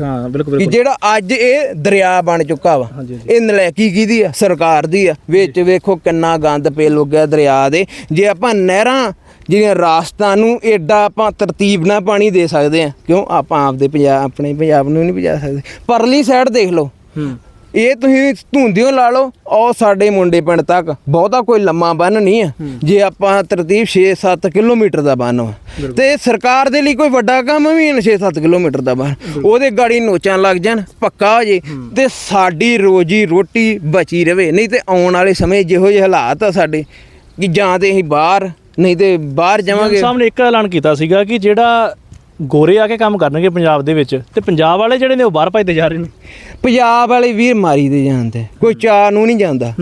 ਹਾਂ ਬਿਲਕੁਲ ਕਿ ਬਿਲਕੁਲ ਜਿਹੜਾ ਅੱਜ ਇਹ ਦਰਿਆ ਬਣ ਚੁੱਕਾ ਵਾ ਹਾਂਜੀ, ਹਾਂਜੀ। ਇਹ ਨਲਾਇਕੀ ਕਿਹਦੀ ਆ? ਸਰਕਾਰ ਦੀ ਆ। ਵਿੱਚ ਵੇਖੋ ਕਿੰਨਾ ਗੰਦ ਪੇ ਲੁੱਗਿਆ ਦਰਿਆ ਦੇ। ਜੇ ਆਪਾਂ ਨਹਿਰਾਂ ਜਿਹੜੀਆਂ ਰਾਸਤਾਂ ਨੂੰ ਏਡਾ ਆਪਾਂ ਤਰਤੀਬ ਨਾਲ ਪਾਣੀ ਦੇ ਸਕਦੇ ਆ ਕਿਉਂ? ਆਪਾਂ ਆਪਦੇ ਪੰਜਾਬ ਆਪਣੇ ਪੰਜਾਬ ਨੂੰ ਨਹੀਂ ਭਜਾ ਸਕਦੇ। ਪਰਲੀ ਸਾਈਡ ਦੇਖ ਲਓ। ਹੂੰ। ਇਹ ਤੁਸੀਂ ਧੁੰਦਿਓ ਲਾ ਲਓ ਉਹ ਸਾਡੇ ਮੁੰਡੇ ਪਿੰਡ ਤੱਕ ਬਹੁਤਾ ਕੋਈ ਲੰਮਾ ਬੰਨ ਨਹੀਂ ਆ ਜੇ ਆਪਾਂ ਤਰਤੀਬ 6-7 ਕਿਲੋਮੀਟਰ ਦਾ ਬੰਨ ਤੇ ਸਰਕਾਰ ਦੇ ਲਈ ਕੋਈ ਵੱਡਾ ਕੰਮ ਵੀ ਨਹੀਂ 6-7 ਕਿਲੋਮੀਟਰ ਦਾ ਬੰਨ। ਉਹਦੇ ਗਾੜੀ ਨੋਚਾਂ ਲੱਗ ਜਾਣ ਪੱਕਾ ਹੋ ਜੇ। ਤੇ ਸਾਡੀ ਰੋਜੀ ਰੋਟੀ ਬਚੀ ਰਵੇ। ਨਹੀਂ ਤੇ ਆਉਣ ਵਾਲੇ ਸਮੇਂ ਜਿਹੋ ਜਿਹੇ ਹਾਲਾਤ ਆ ਸਾਡੇ ਕਿ ਜਾਂ ਤੇ ਅਸੀਂ ਬਾਹਰ ਨਹੀਂ ਤੇ ਬਾਹਰ ਜਾਵਾਂਗੇ। ਸਾਹਿਬ ਨੇ ਇੱਕ ਐਲਾਨ ਕੀਤਾ ਸੀਗਾ ਕਿ ਜਿਹੜਾ ਗੋਰੇ ਆ ਕੇ ਕੰਮ ਕਰਨਗੇ ਪੰਜਾਬ ਦੇ ਵਿੱਚ ਤੇ ਪੰਜਾਬ ਵਾਲੇ ਜਿਹੜੇ ਨੇ ਉਹ ਬਾਹਰ ਭੱਜਦੇ ਜਾ ਰਹੇ ਨੇ। ਪੰਜਾਬ ਵਾਲੇ ਵੀਰ ਮਾਰੀ ਦੇ ਜਾਂਦੇ ਕੋਈ ਚਾਹ ਨੂੰ ਨਹੀਂ ਜਾਂਦਾ।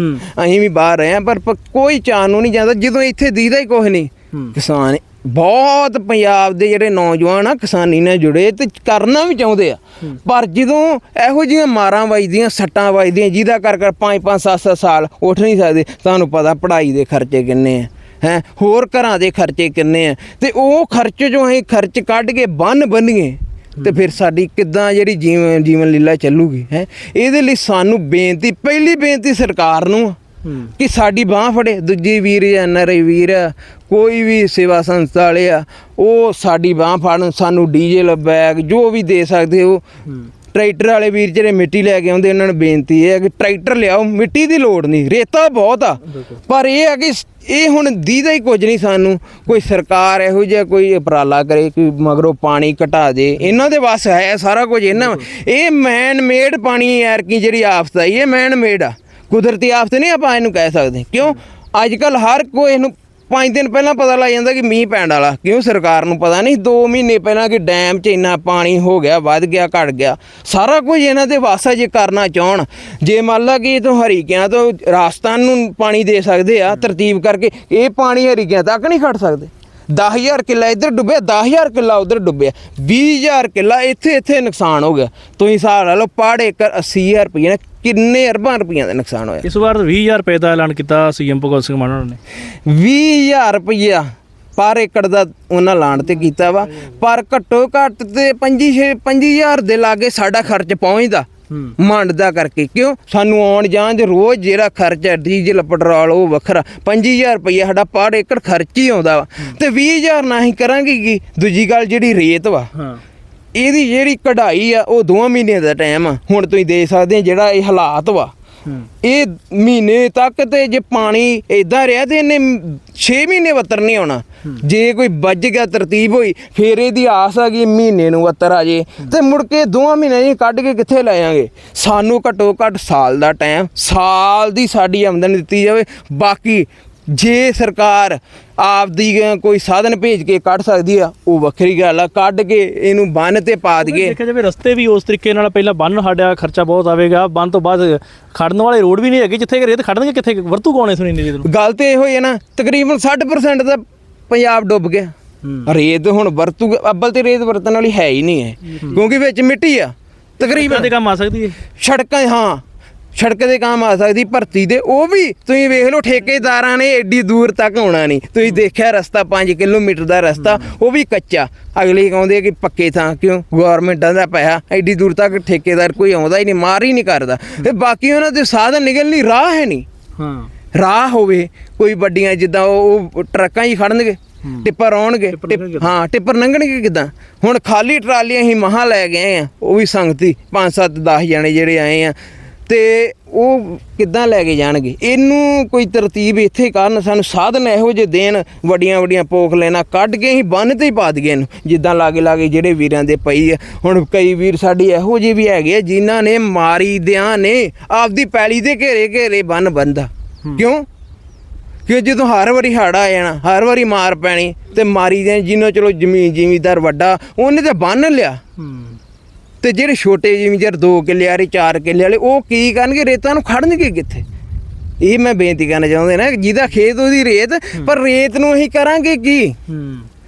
ਅਸੀਂ ਵੀ ਬਾਹਰ ਰਹੇ ਆ ਪਰ ਪ- ਕੋਈ ਚਾਹ ਨੂੰ ਨਹੀਂ ਜਾਂਦਾ ਜਦੋਂ ਇੱਥੇ ਦੀਦਾ ਹੀ ਕੁਝ ਨਹੀਂ। ਕਿਸਾਨ ਬਹੁਤ ਪੰਜਾਬ ਦੇ ਜਿਹੜੇ ਨੌਜਵਾਨ ਆ ਕਿਸਾਨੀ ਨਾਲ ਜੁੜੇ ਤੇ ਕਰਨਾ ਵੀ ਚਾਹੁੰਦੇ ਆ। ਪਰ ਜਦੋਂ ਇਹੋ ਜਿਹੀਆਂ ਮਾਰਾਂ ਵੱਜਦੀਆਂ ਸੱਟਾਂ ਵੱਜਦੀਆਂ ਜਿਹਦਾ ਕਰ ਕਰ 5 5 7 7 ਸਾਲ ਉੱਠ ਨਹੀਂ ਸਕਦੇ ਤੁਹਾਨੂੰ ਪਤਾ ਪੜ੍ਹਾਈ ਦੇ ਖਰਚੇ ਕਿੰਨੇ ਆ। ਹੈ? ਹੋਰ ਘਰਾਂ ਦੇ ਖਰਚੇ ਕਿੰਨੇ ਆ? ਤੇ ਉਹ ਖਰਚ ਜੋ ਅਸੀਂ ਖਰਚ ਕੱਢ ਕੇ ਬੰਨ ਬੰਨੀਏ ਤੇ ਫਿਰ ਸਾਡੀ ਕਿੱਦਾਂ ਜਿਹੜੀ ਜੀਵਨ ਜੀਵਨ ਲੀਲਾ ਚੱਲੂਗੀ ਹੈ? ਇਹਦੇ ਲਈ ਸਾਨੂੰ ਬੇਨਤੀ ਪਹਿਲੀ ਬੇਨਤੀ ਸਰਕਾਰ ਨੂੰ ਕਿ ਸਾਡੀ ਬਾਹ ਫੜੇ। ਦੂਜੀ ਵੀਰ ਜਾਂ ਨਰੇ ਵੀਰ ਕੋਈ ਵੀ ਸੇਵਾ ਸੰਸਥਾ ਵਾਲੇ ਆ ਉਹ ਸਾਡੀ ਬਾਹ ਫੜਨ ਸਾਨੂੰ ਡੀਜ਼ਲ ਬੈਗ ਜੋ ਵੀ ਦੇ ਸਕਦੇ ਹੂੰ। ਟਰੈਕਟਰ ਵਾਲੇ ਵੀਰ ਜਿਹੜੇ ਮਿੱਟੀ ਲੈ ਕੇ ਆਉਂਦੇ ਉਹਨਾਂ ਨੂੰ ਬੇਨਤੀ ਇਹ ਹੈ ਕਿ ਟਰੈਕਟਰ ਲਿਆਓ ਮਿੱਟੀ ਦੀ ਲੋੜ ਨਹੀਂ ਰੇਤਾ ਬਹੁਤ ਆ। ਪਰ ਇਹ ਹੈ ਕਿ ਇਹ ਹੁਣ ਦੀਦਾ ਹੀ ਕੁਝ ਨਹੀਂ ਸਾਨੂੰ ਕੋਈ ਸਰਕਾਰ ਇਹੋ ਜਿਹਾ ਕੋਈ ਉਪਰਾਲਾ ਕਰੇ ਕਿ ਮਗਰੋਂ ਪਾਣੀ ਘਟਾ ਦੇ ਇਹਨਾਂ ਦੇ ਵੱਸ ਹੈ ਸਾਰਾ ਕੁਝ ਇਹਨਾਂ ਇਹ ਮੈਨ ਮੇਡ ਪਾਣੀ ਯਾਰ ਕੀ ਜਿਹੜੀ ਆਫਤ ਆਈ ਇਹ ਮੈਨ ਮੇਡ ਆ। ਕੁਦਰਤੀ ਆਫਤ ਨਹੀਂ ਆਪਾਂ ਇਹਨੂੰ ਕਹਿ ਸਕਦੇ ਕਿਉਂ? ਅੱਜ ਕੱਲ ਹਰ ਕੋਈ ਇਹਨੂੰ ਪੰਜ ਦਿਨ ਪਹਿਲਾਂ ਪਤਾ ਲੱਗ ਜਾਂਦਾ ਕਿ ਮੀਂਹ ਪੈਣ ਵਾਲਾ, ਕਿਉਂ ਸਰਕਾਰ ਨੂੰ ਪਤਾ ਨਹੀਂ? 2 ਮਹੀਨੇ ਪਹਿਲਾਂ ਕਿ ਡੈਮ 'ਚ ਇੰਨਾ ਪਾਣੀ ਹੋ ਗਿਆ, ਵੱਧ ਗਿਆ, ਘਟ ਗਿਆ, ਸਾਰਾ ਕੁਝ ਇਹਨਾਂ ਦੇ ਵਾਸਾ ਜੇ ਕਰਨਾ ਚਾਹਣ, ਜੇ ਮੰਨ ਲਾ ਕਿ ਇਹ ਤੋਂ ਹਰੀਕਿਆਂ ਤੋਂ ਰਾਜਸਥਾਨ ਨੂੰ ਪਾਣੀ ਦੇ ਸਕਦੇ ਆ, ਤਰਤੀਬ ਕਰਕੇ, ਇਹ ਪਾਣੀ ਹਰੀਕਿਆਂ ਤੱਕ ਨਹੀਂ ਖੜ ਸਕਦੇ। 10000 ਕਿੱਲਾ ਇੱਧਰ ਡੁੱਬਿਆ 10000 ਕਿੱਲਾ ਉਧਰ ਡੁੱਬਿਆ। 20000 ਕਿੱਲਾ ਇੱਥੇ ਇੱਥੇ ਨੁਕਸਾਨ ਹੋ ਗਿਆ। ਤੁਸੀਂ ਹਿਸਾਬ ਲਾ ਲਓ ਪਾੜ ਏਕੜ 80000 ਰੁਪਏ ਨਾਲ ਕਿੰਨੇ ਅਰਬਾਂ ਰੁਪਈਆਂ ਦਾ ਨੁਕਸਾਨ ਹੋਇਆ? ਇਸ ਵਾਰ 20000 ਰੁਪਏ ਦਾ ਐਲਾਨ ਕੀਤਾ ਸੀਐਮ ਭਗਵੰਤ ਸਿੰਘ ਮਾਨ ਨੇ। 20000 ਰੁਪਈਆ ਪਰ ਏਕੜ ਦਾ ਉਹਨਾਂ ਲਾਣ ਤੇ ਕੀਤਾ ਵਾ। ਪਰ ਘੱਟੋ ਘੱਟ ਤੇ 25 25000 ਦੇ ਲਾਗੇ ਸਾਡਾ ਖਰਚ ਪਹੁੰਚਦਾ। ਹੂੰ ਮੰਡ ਦਾ ਕਰਕੇ। ਕਿਉਂ? ਸਾਨੂੰ ਆਉਣ ਜਾਣ ਦੇ ਰੋਜ਼ ਜਿਹੜਾ ਖਰਚ ਹੈ ਡੀਜ਼ਲ ਪੈਟਰੋਲ ਉਹ ਵੱਖਰਾ। 25000 ਰੁਪਈਆ ਸਾਡਾ ਪਰ ਏਕੜ ਖਰਚ ਹੀ ਆਉਂਦਾ ਵਾ। ਤੇ 20000 ਨਾ ਹੀ ਕਰਾਂਗੇ ਕੀ? ਦੂਜੀ ਗੱਲ ਜਿਹੜੀ ਰੇਤ ਵਾ ਇਹਦੀ ਜਿਹੜੀ ਕਢਾਈ ਆ ਉਹ 2 ਮਹੀਨਿਆਂ ਦਾ ਟਾਈਮ ਆ। ਹੁਣ ਤੁਸੀਂ ਦੇਖ ਸਕਦੇ ਜਿਹੜਾ ਇਹ ਹਾਲਾਤ ਵਾ। ਇਹ ਮਹੀਨੇ ਤੱਕ ਤੇ ਜੇ ਪਾਣੀ ਇਦਾਂ ਰਿਹਾ ਤੇ ਇਹਨੇ 6 ਮਹੀਨੇ ਵੱਤਰ ਨਹੀਂ ਆਉਣਾ। ਜੇ ਕੋਈ ਵੱਜ ਗਿਆ ਤਰਤੀਬ ਹੋਈ ਫੇਰ ਇਹਦੀ ਆਸ ਆ ਕਿ ਮਹੀਨੇ ਨੂੰ ਵੱਤਰ ਆ ਜੇ। ਤੇ ਮੁੜ ਕੇ ਦੋਵਾਂ ਮਹੀਨੇ ਹੀ ਕੱਢ ਕੇ ਕਿੱਥੇ ਲੈ ਜਾਾਂਗੇ ਸਾਨੂੰ ਘੱਟੋ ਘੱਟ ਸਾਲ ਦਾ ਟਾਈਮ ਸਾਲ ਦੀ ਸਾਡੀ ਆਮਦਨ ਦਿੱਤੀ ਜਾਵੇ। ਬਾਕੀ ਜੇ ਸਰਕਾਰ ਆਪਦੀ ਅ, ਕੋਈ ਸਾਧਨ ਭੇਜ ਕੇ ਕੱਢ ਸਕਦੀ ਆ ਉਹ ਵੱਖਰੀ ਗੱਲ ਆ। ਕੱਢ ਕੇ ਇਹਨੂੰ ਬੰਨ ਤੇ ਪਾ ਦਈਏ। ਦੇਖਿਆ ਜਾਵੇ ਰਸਤੇ ਵੀ ਉਸ ਤਰੀਕੇ ਨਾਲ ਪਹਿਲਾਂ ਬੰਨ ਸਾਡਾ ਖਰਚਾ ਬਹੁਤ ਆਵੇਗਾ। ਬੰਨ ਤੋਂ ਬਾਅਦ ਖੜਨ ਵਾਲੇ ਰੋਡ ਵੀ ਨਹੀਂ ਹੈਗੇ ਜਿੱਥੇ ਰੇਤ ਖੜਨਗੇ ਕਿੱਥੇ ਵਰਤੂ ਕੌਣੇ ਸੁਣੀ ਨਹੀਂ ਗੱਲ ਤੇ ਇਹੋ ਹੀ ਹੈ ਨਾ ਤਕਰੀਬਨ 60% ਦਾ ਪੰਜਾਬ ਡੁੱਬ ਗਿਆ। ਰੇਤ ਹੁਣ ਵਰਤੂ ਅੱਬਲ ਤੇ ਰੇਤ ਵਰਤਣ ਵਾਲੀ ਹੈ ਹੀ ਨਹੀਂ ਹੈ। ਕਿਉਂਕਿ ਵਿੱਚ ਮਿੱਟੀ ਆ ਤਕਰੀਬਨ। ਦੇ ਕੰਮ ਆ ਸਕਦੀ ਹੈ। ਸੜਕਾਂ ਹਾਂ। ਸੜਕ ਦੇ ਕੰਮ ਆ ਸਕਦੀ ਭਰਤੀ ਦੇ ਉਹ ਵੀ ਤੁਸੀਂ ਵੇਖ ਲਓ ਠੇਕੇਦਾਰਾਂ ਨੇ ਏਡੀ ਦੂਰ ਤੱਕ ਆਉਣਾ ਨਹੀਂ। ਤੁਸੀਂ ਦੇਖਿਆ ਰਸਤਾ 5 ਕਿਲੋਮੀਟਰ ਦਾ ਰਸਤਾ ਉਹ ਵੀ ਕੱਚਾ। ਅਗਲੇ ਕਹਿੰਦੇ ਕਿ ਪੱਕੇ ਥਾਂ ਕਿਉਂ? ਗਵਰਨਮੈਂਟਾਂ ਦਾ ਪੈਸਾ। ਐਡੀ ਦੂਰ ਤੱਕ ਠੇਕੇਦਾਰ ਕੋਈ ਆਉਂਦਾ ਹੀ ਨਹੀਂ ਮਾਰ ਹੀ ਨਹੀਂ ਕਰਦਾ। ਤੇ ਬਾਕੀ ਉਹਨਾਂ ਦੇ ਸਾਧਨ ਨਿਕਲਣ ਲਈ ਰਾਹ ਹੈ ਨਹੀਂ। ਹਾਂ। ਰਾਹ ਹੋਵੇ ਕੋਈ ਵੱਡੀਆਂ ਜਿੱਦਾਂ ਉਹ ਟਰੱਕਾਂ ਹੀ ਖੜਨਗੇ ਟਿੱਪਰ ਆਉਣਗੇ। ਹਾਂ ਟਿੱਪਰ ਲੰਘਣਗੇ ਕਿਦਾਂ? ਹੁਣ ਖਾਲੀ ਟਰਾਲੀਆਂ ਹੀ ਮਹਾ ਲੈ ਗਏ ਆ ਉਹ ਵੀ ਸੰਗਤੀ 5 7 10 ਜਣੇ ਜਿਹੜੇ ਆਏ ਆ ਤੇ ਉਹ ਕਿੱਦਾਂ ਲੈ ਕੇ ਜਾਣਗੇ? ਇਹਨੂੰ ਕੋਈ ਤਰਤੀਬ ਇੱਥੇ ਕਰਨ ਸਾਨੂੰ ਸਾਧਨ ਇਹੋ ਜਿਹੇ ਦੇਣ ਵੱਡੀਆਂ ਵੱਡੀਆਂ ਪੋਖ ਲੈਣਾ ਕੱਢ ਕੇ ਹੀ ਬੰਨ ਤੇ ਹੀ ਪਾ ਦਈਏ ਇਹਨੂੰ ਜਿੱਦਾਂ ਲਾਗੇ ਲਾਗੇ ਜਿਹੜੇ ਵੀਰਾਂ ਦੇ ਪਈ ਆ। ਹੁਣ ਕਈ ਵੀਰ ਸਾਡੀ ਇਹੋ ਜਿਹੇ ਵੀ ਹੈਗੇ ਜਿਨ੍ਹਾਂ ਨੇ ਮਾਰੀ ਦਿਆਂ ਨੇ ਆਪਦੀ ਪੈਲੀ ਦੇ ਘੇਰੇ ਘੇਰੇ ਬੰਨ ਬੰਦਾ। ਕਿਉਂ? ਕਿ ਜਦੋਂ ਹਰ ਵਾਰੀ ਹੜ ਆ ਜਾਣਾ ਹਰ ਵਾਰੀ ਮਾਰ ਪੈਣੀ ਤੇ ਮਾਰੀ ਦੇ ਜਿਹਨੂੰ ਚਲੋ ਜ਼ਮੀਨ ਜ਼ਿਮੀਦਾਰ ਵੱਡਾ ਉਹਨੇ ਤੇ ਬੰਨ ਲਿਆ। ਤੇ ਜਿਹੜੇ ਛੋਟੇ ਜ਼ਿਮੀਦਾਰ 2 ਕਿੱਲੇ ਵਾਲੇ 4 ਕਿੱਲੇ ਵਾਲੇ ਉਹ ਕੀ ਕਰਨਗੇ? ਰੇਤਾਂ ਨੂੰ ਖੜਨਗੇ ਕਿੱਥੇ? ਇਹ ਮੈਂ ਬੇਨਤੀ ਕਰਨਾ ਚਾਹੁੰਦੇ ਨਾ ਜਿਹਦਾ ਖੇਤ ਉਹਦੀ ਰੇਤ ਪਰ ਰੇਤ ਨੂੰ ਅਸੀਂ ਕਰਾਂਗੇ ਕੀ?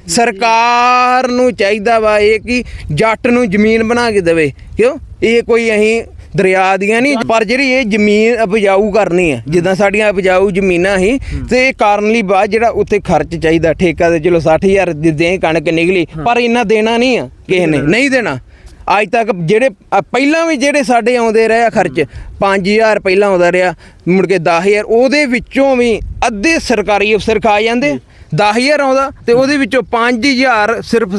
ਸਰਕਾਰ ਨੂੰ ਚਾਹੀਦਾ ਵਾ ਇਹ ਕਿ ਜੱਟ ਨੂੰ ਜ਼ਮੀਨ ਬਣਾ ਕੇ ਦੇਵੇ। ਕਿਉਂ? ਇਹ ਕੋਈ ਅਸੀਂ ਦਰਿਆ ਦੀਆਂ ਨਹੀਂ ਪਰ ਜਿਹੜੀ ਇਹ ਜ਼ਮੀਨ ਉਪਜਾਊ ਕਰਨੀ ਹੈ ਜਿੱਦਾਂ ਸਾਡੀਆਂ ਉਪਜਾਊ ਜ਼ਮੀਨਾਂ ਸੀ ਤੇ ਇਹ ਕਰਨ ਲਈ ਬਾਅਦ ਜਿਹੜਾ ਉੱਤੇ ਖਰਚ ਚਾਹੀਦਾ ਠੇਕਾ ਤੇ ਚਲੋ 60000 ਦੇ ਦੇ ਕਣਕ ਨਿਕਲੀ ਪਰ ਇੰਨਾ ਦੇਣਾ ਨਹੀਂ ਆ ਕਿਸੇ ਨੇ ਨਹੀਂ ਦੇਣਾ। ਅੱਜ ਤੱਕ ਜਿਹੜੇ ਪਹਿਲਾਂ ਵੀ ਜਿਹੜੇ ਸਾਡੇ ਆਉਂਦੇ ਰਹੇ ਆ ਖਰਚ 5000 ਪਹਿਲਾਂ ਆਉਂਦਾ ਰਿਹਾ ਮੁੜ ਕੇ 10000 ਉਹਦੇ ਵਿੱਚੋਂ ਵੀ ਅੱਧੇ ਸਰਕਾਰੀ ਅਫਸਰ ਖਾ ਜਾਂਦੇ 10000 ਆਉਂਦਾ ਤੇ ਉਹਦੇ ਵਿੱਚੋਂ 5000 ਸਿਰਫ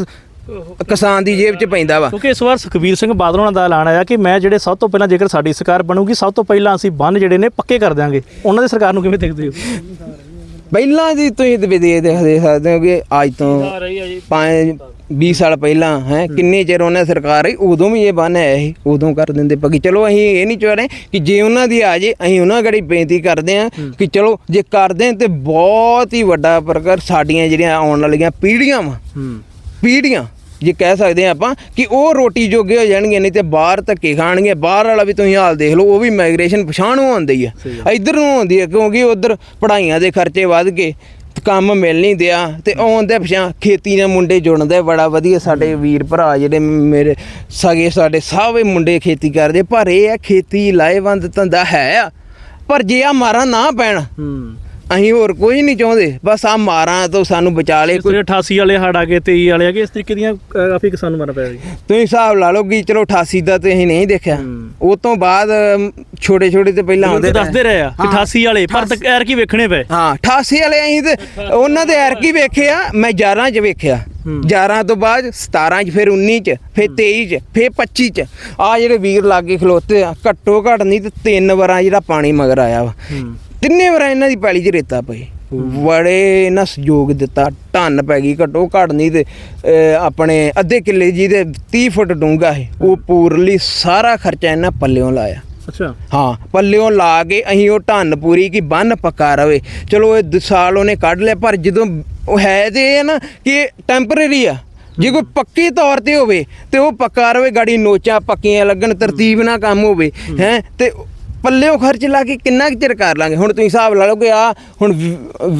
ਕਿਸਾਨ ਦੀ ਜੇਬ 'ਚ ਪੈਂਦਾ ਵਾ। ਕਿਉਂਕਿ ਇਸ ਵਾਰ ਸੁਖਬੀਰ ਸਿੰਘ ਬਾਦਲ ਹੋਣਾ ਦਾ ਐਲਾਨ ਆਇਆ ਕਿ ਮੈਂ ਜਿਹੜੇ ਸਭ ਤੋਂ ਪਹਿਲਾਂ ਜੇਕਰ ਸਾਡੀ ਸਰਕਾਰ ਬਣੂਗੀ ਸਭ ਤੋਂ ਪਹਿਲਾਂ ਅਸੀਂ ਬੰਨ ਜਿਹੜੇ ਨੇ ਪੱਕੇ ਕਰ ਦਿਆਂਗੇ। ਉਹਨਾਂ ਦੀ ਸਰਕਾਰ ਨੂੰ ਕਿਵੇਂ ਦੇਖਦੇ ਹੋ? ਪਹਿਲਾਂ ਦੀ ਤੁਸੀਂ ਤੇ ਦੇ ਦੇਖ ਦੇ ਸਕਦੇ ਹੋ ਕਿ ਅੱਜ ਤੋਂ ਰਹੀ ਹੈ ਜੀ 5 20 ਸਾਲ ਪਹਿਲਾਂ ਹੈ ਕਿੰਨੇ ਚਿਰ ਉਹਨੇ ਸਰਕਾਰ ਰਹੀ ਉਦੋਂ ਵੀ ਇਹ ਬੰਨ ਆਇਆ ਸੀ ਉਦੋਂ ਕਰ ਦਿੰਦੇ। ਪੱਕੀ ਚਲੋ ਅਸੀਂ ਇਹ ਨਹੀਂ ਚਾਹ ਰਹੇ ਕਿ ਜੇ ਉਹਨਾਂ ਦੀ ਆ ਜੇ ਅਸੀਂ ਉਹਨਾਂ ਗੜੀ ਬੇਨਤੀ ਕਰਦੇ ਹਾਂ ਕਿ ਚਲੋ ਜੇ ਕਰਦੇ ਹਾਂ ਤੇ ਬਹੁਤ ਹੀ ਵੱਡਾ ਪ੍ਰਕਾਰ ਸਾਡੀਆਂ ਜਿਹੜੀਆਂ ਆਉਣ ਵਾਲੀਆਂ ਪੀੜ੍ਹੀਆਂ ਵਾ। ਹੂੰ। ਪੀੜ੍ਹੀਆਂ। ਜੇ ਕਹਿ ਸਕਦੇ ਆ ਆਪਾਂ ਕਿ ਉਹ ਰੋਟੀ ਜੋਗੇ ਹੋ ਜਾਣਗੇ ਨਹੀਂ ਤੇ ਬਾਹਰ ਧੱਕੇ ਖਾਣਗੇ ਬਾਹਰ ਵਾਲਾ ਵੀ ਤੁਸੀਂ ਹਾਲ ਦੇਖ ਲਓ ਉਹ ਵੀ ਮਾਈਗ੍ਰੇਸ਼ਨ ਪਛਾਣੋਂ ਆਉਂਦੀ ਆ। ਇੱਧਰ ਨੂੰ ਆਉਂਦੀ ਆ ਕਿਉਂਕਿ ਉਧਰ ਪੜ੍ਹਾਈਆਂ ਦੇ ਖਰਚੇ ਵੱਧ ਗਏ ਕੰਮ ਮਿਲ ਨਹੀਂ ਦਿਆ ਤੇ ਆਉਣ ਦੇ ਪਛਾਂ ਖੇਤੀ ਨਾਲ ਮੁੰਡੇ ਜੁੜਦੇ ਬੜਾ ਵਧੀਆ ਸਾਡੇ ਵੀਰ ਭਰਾ ਜਿਹੜੇ ਮੇਰੇ ਸਗੇ ਸਾਡੇ ਸਾਰੇ ਮੁੰਡੇ ਖੇਤੀ ਕਰਦੇ ਪਰ ਇਹ ਆ ਖੇਤੀ ਲਾਹੇਵੰਦ ਧੰਦਾ ਹੈ ਆ ਪਰ ਜੇ ਆ ਮਾਰਾ ਨਾ ਪੈਣ ਹੂੰ। ਅਸੀਂ ਹੋਰ ਕੁਝ ਨਹੀਂ ਚਾਹੁੰਦੇ। ਬਸ ਆ ਮਾਰਾਂ ਤੋਂ ਸਾਨੂੰ ਬਚਾ ਲੇ ਕੋਈ। ਤਰ੍ਹਾਂ 88 ਵਾਲੇ ਹੜ ਆ ਗਏ 23 ਵਾਲੇ ਆ ਗਏ ਇਸ ਤਰੀਕੇ ਦੀਆਂ ਅ, ਕਾਫੀ ਕਿਸਾਨ ਮਰ ਪਿਆ ਜੀ। ਤੁਸੀਂ ਹਿਸਾਬ ਲਾ ਲਓ ਕਿ ਚਲੋ 88 ਦਾ ਤੇ ਅਸੀਂ ਨਹੀਂ ਦੇਖਿਆ। ਉਹ ਤੋਂ ਬਾਅਦ ਛੋਟੇ ਛੋਟੇ ਤੇ ਪਹਿਲਾਂ ਆਉਂਦੇ ਰਹੇ। ਦੱਸਦੇ ਰਹੇ। ਆ ਕਿ ਹਾਂ। 88 ਵਾਲੇ ਪਰ ਤੱਕ ਐਰ ਕੀ ਵੇਖਣੇ ਪਏ। ਹਾਂ 88 ਵਾਲੇ ਅਸੀਂ ਤੇ ਉਹਨਾਂ ਦੇ ਐਰਕੀ ਵੇਖਿਆ ਮੈਂ 11 ਚ ਵੇਖਿਆ। ਹੂੰ। 11 ਤੋਂ ਬਾਅਦ 17 ਚ ਫਿਰ 19 ਚ ਫਿਰ 23 ਚ ਫਿਰ 25 ਚ। ਆ ਜਿਹੜੇ ਵੀਰ ਲਾਗੇ ਖਲੋਤੇ ਆ ਘੱਟੋ ਘੱਟ ਨਹੀਂ ਤੇ ਤਿੰਨ ਵਾਰਾਂ ਜਿਹੜਾ ਪਾਣੀ ਮਗਰ ਆਇਆ ਵਾ। ਤਿੰਨੇ ਵਾਰਾਂ ਇਹਨਾਂ ਦੀ ਪੈਲੀ 'ਚ ਰੇਤਾ ਪਈ ਬੜੇ ਇਹਨਾਂ ਸਹਿਯੋਗ ਦਿੱਤਾ ਢੰਨ ਪੈ ਗਈ ਘੱਟੋ ਘੱਟ ਨਹੀਂ ਤੇ ਆਪਣੇ ਅੱਧੇ ਕਿੱਲੇ ਜੀ ਦੇ 30 ਫੁੱਟ ਡੂੰਘਾ ਹੈ ਉਹ ਪੂਰਲੀ ਸਾਰਾ ਖਰਚਾ ਇਹਨਾਂ ਪੱਲਿਓਂ ਲਾਇਆ। ਅੱਛਾ। ਹਾਂ ਪੱਲਿਓਂ ਲਾ ਕੇ ਅਸੀਂ ਉਹ ਢੰਨ ਪੂਰੀ ਕੀ ਬੰਨ ਪੱਕਾ ਰਵੇ। ਚਲੋ ਇਹ ਸਾਲ ਉਹਨੇ ਕੱਢ ਲਿਆ ਪਰ ਜਦੋਂ ਉਹ ਹੈ ਤੇ ਇਹ ਨਾ ਕਿ ਟੈਂਪਰੇਰੀ ਆ। ਜੇ ਕੋਈ ਪੱਕੇ ਤੌਰ ਤੇ ਹੋਵੇ ਤੇ ਉਹ ਪੱਕਾ ਰਵੇ ਗਾੜੀ ਨੋਚਾਂ ਪੱਕੀਆਂ ਲੱਗਣ ਤਰਤੀਬ ਨਾਲ ਕੰਮ ਹੋਵੇ ਹੈ ਤੇ ਪੱਲਿਓਂ ਖਰਚ ਲਾ ਕੇ ਕਿੰਨਾ ਕੁ ਚਿਰ ਕਰ ਲਾਂਗੇ? ਹੁਣ ਤੁਸੀਂ ਹਿਸਾਬ ਲਾ ਲਓ ਕਿ ਆ ਹੁਣ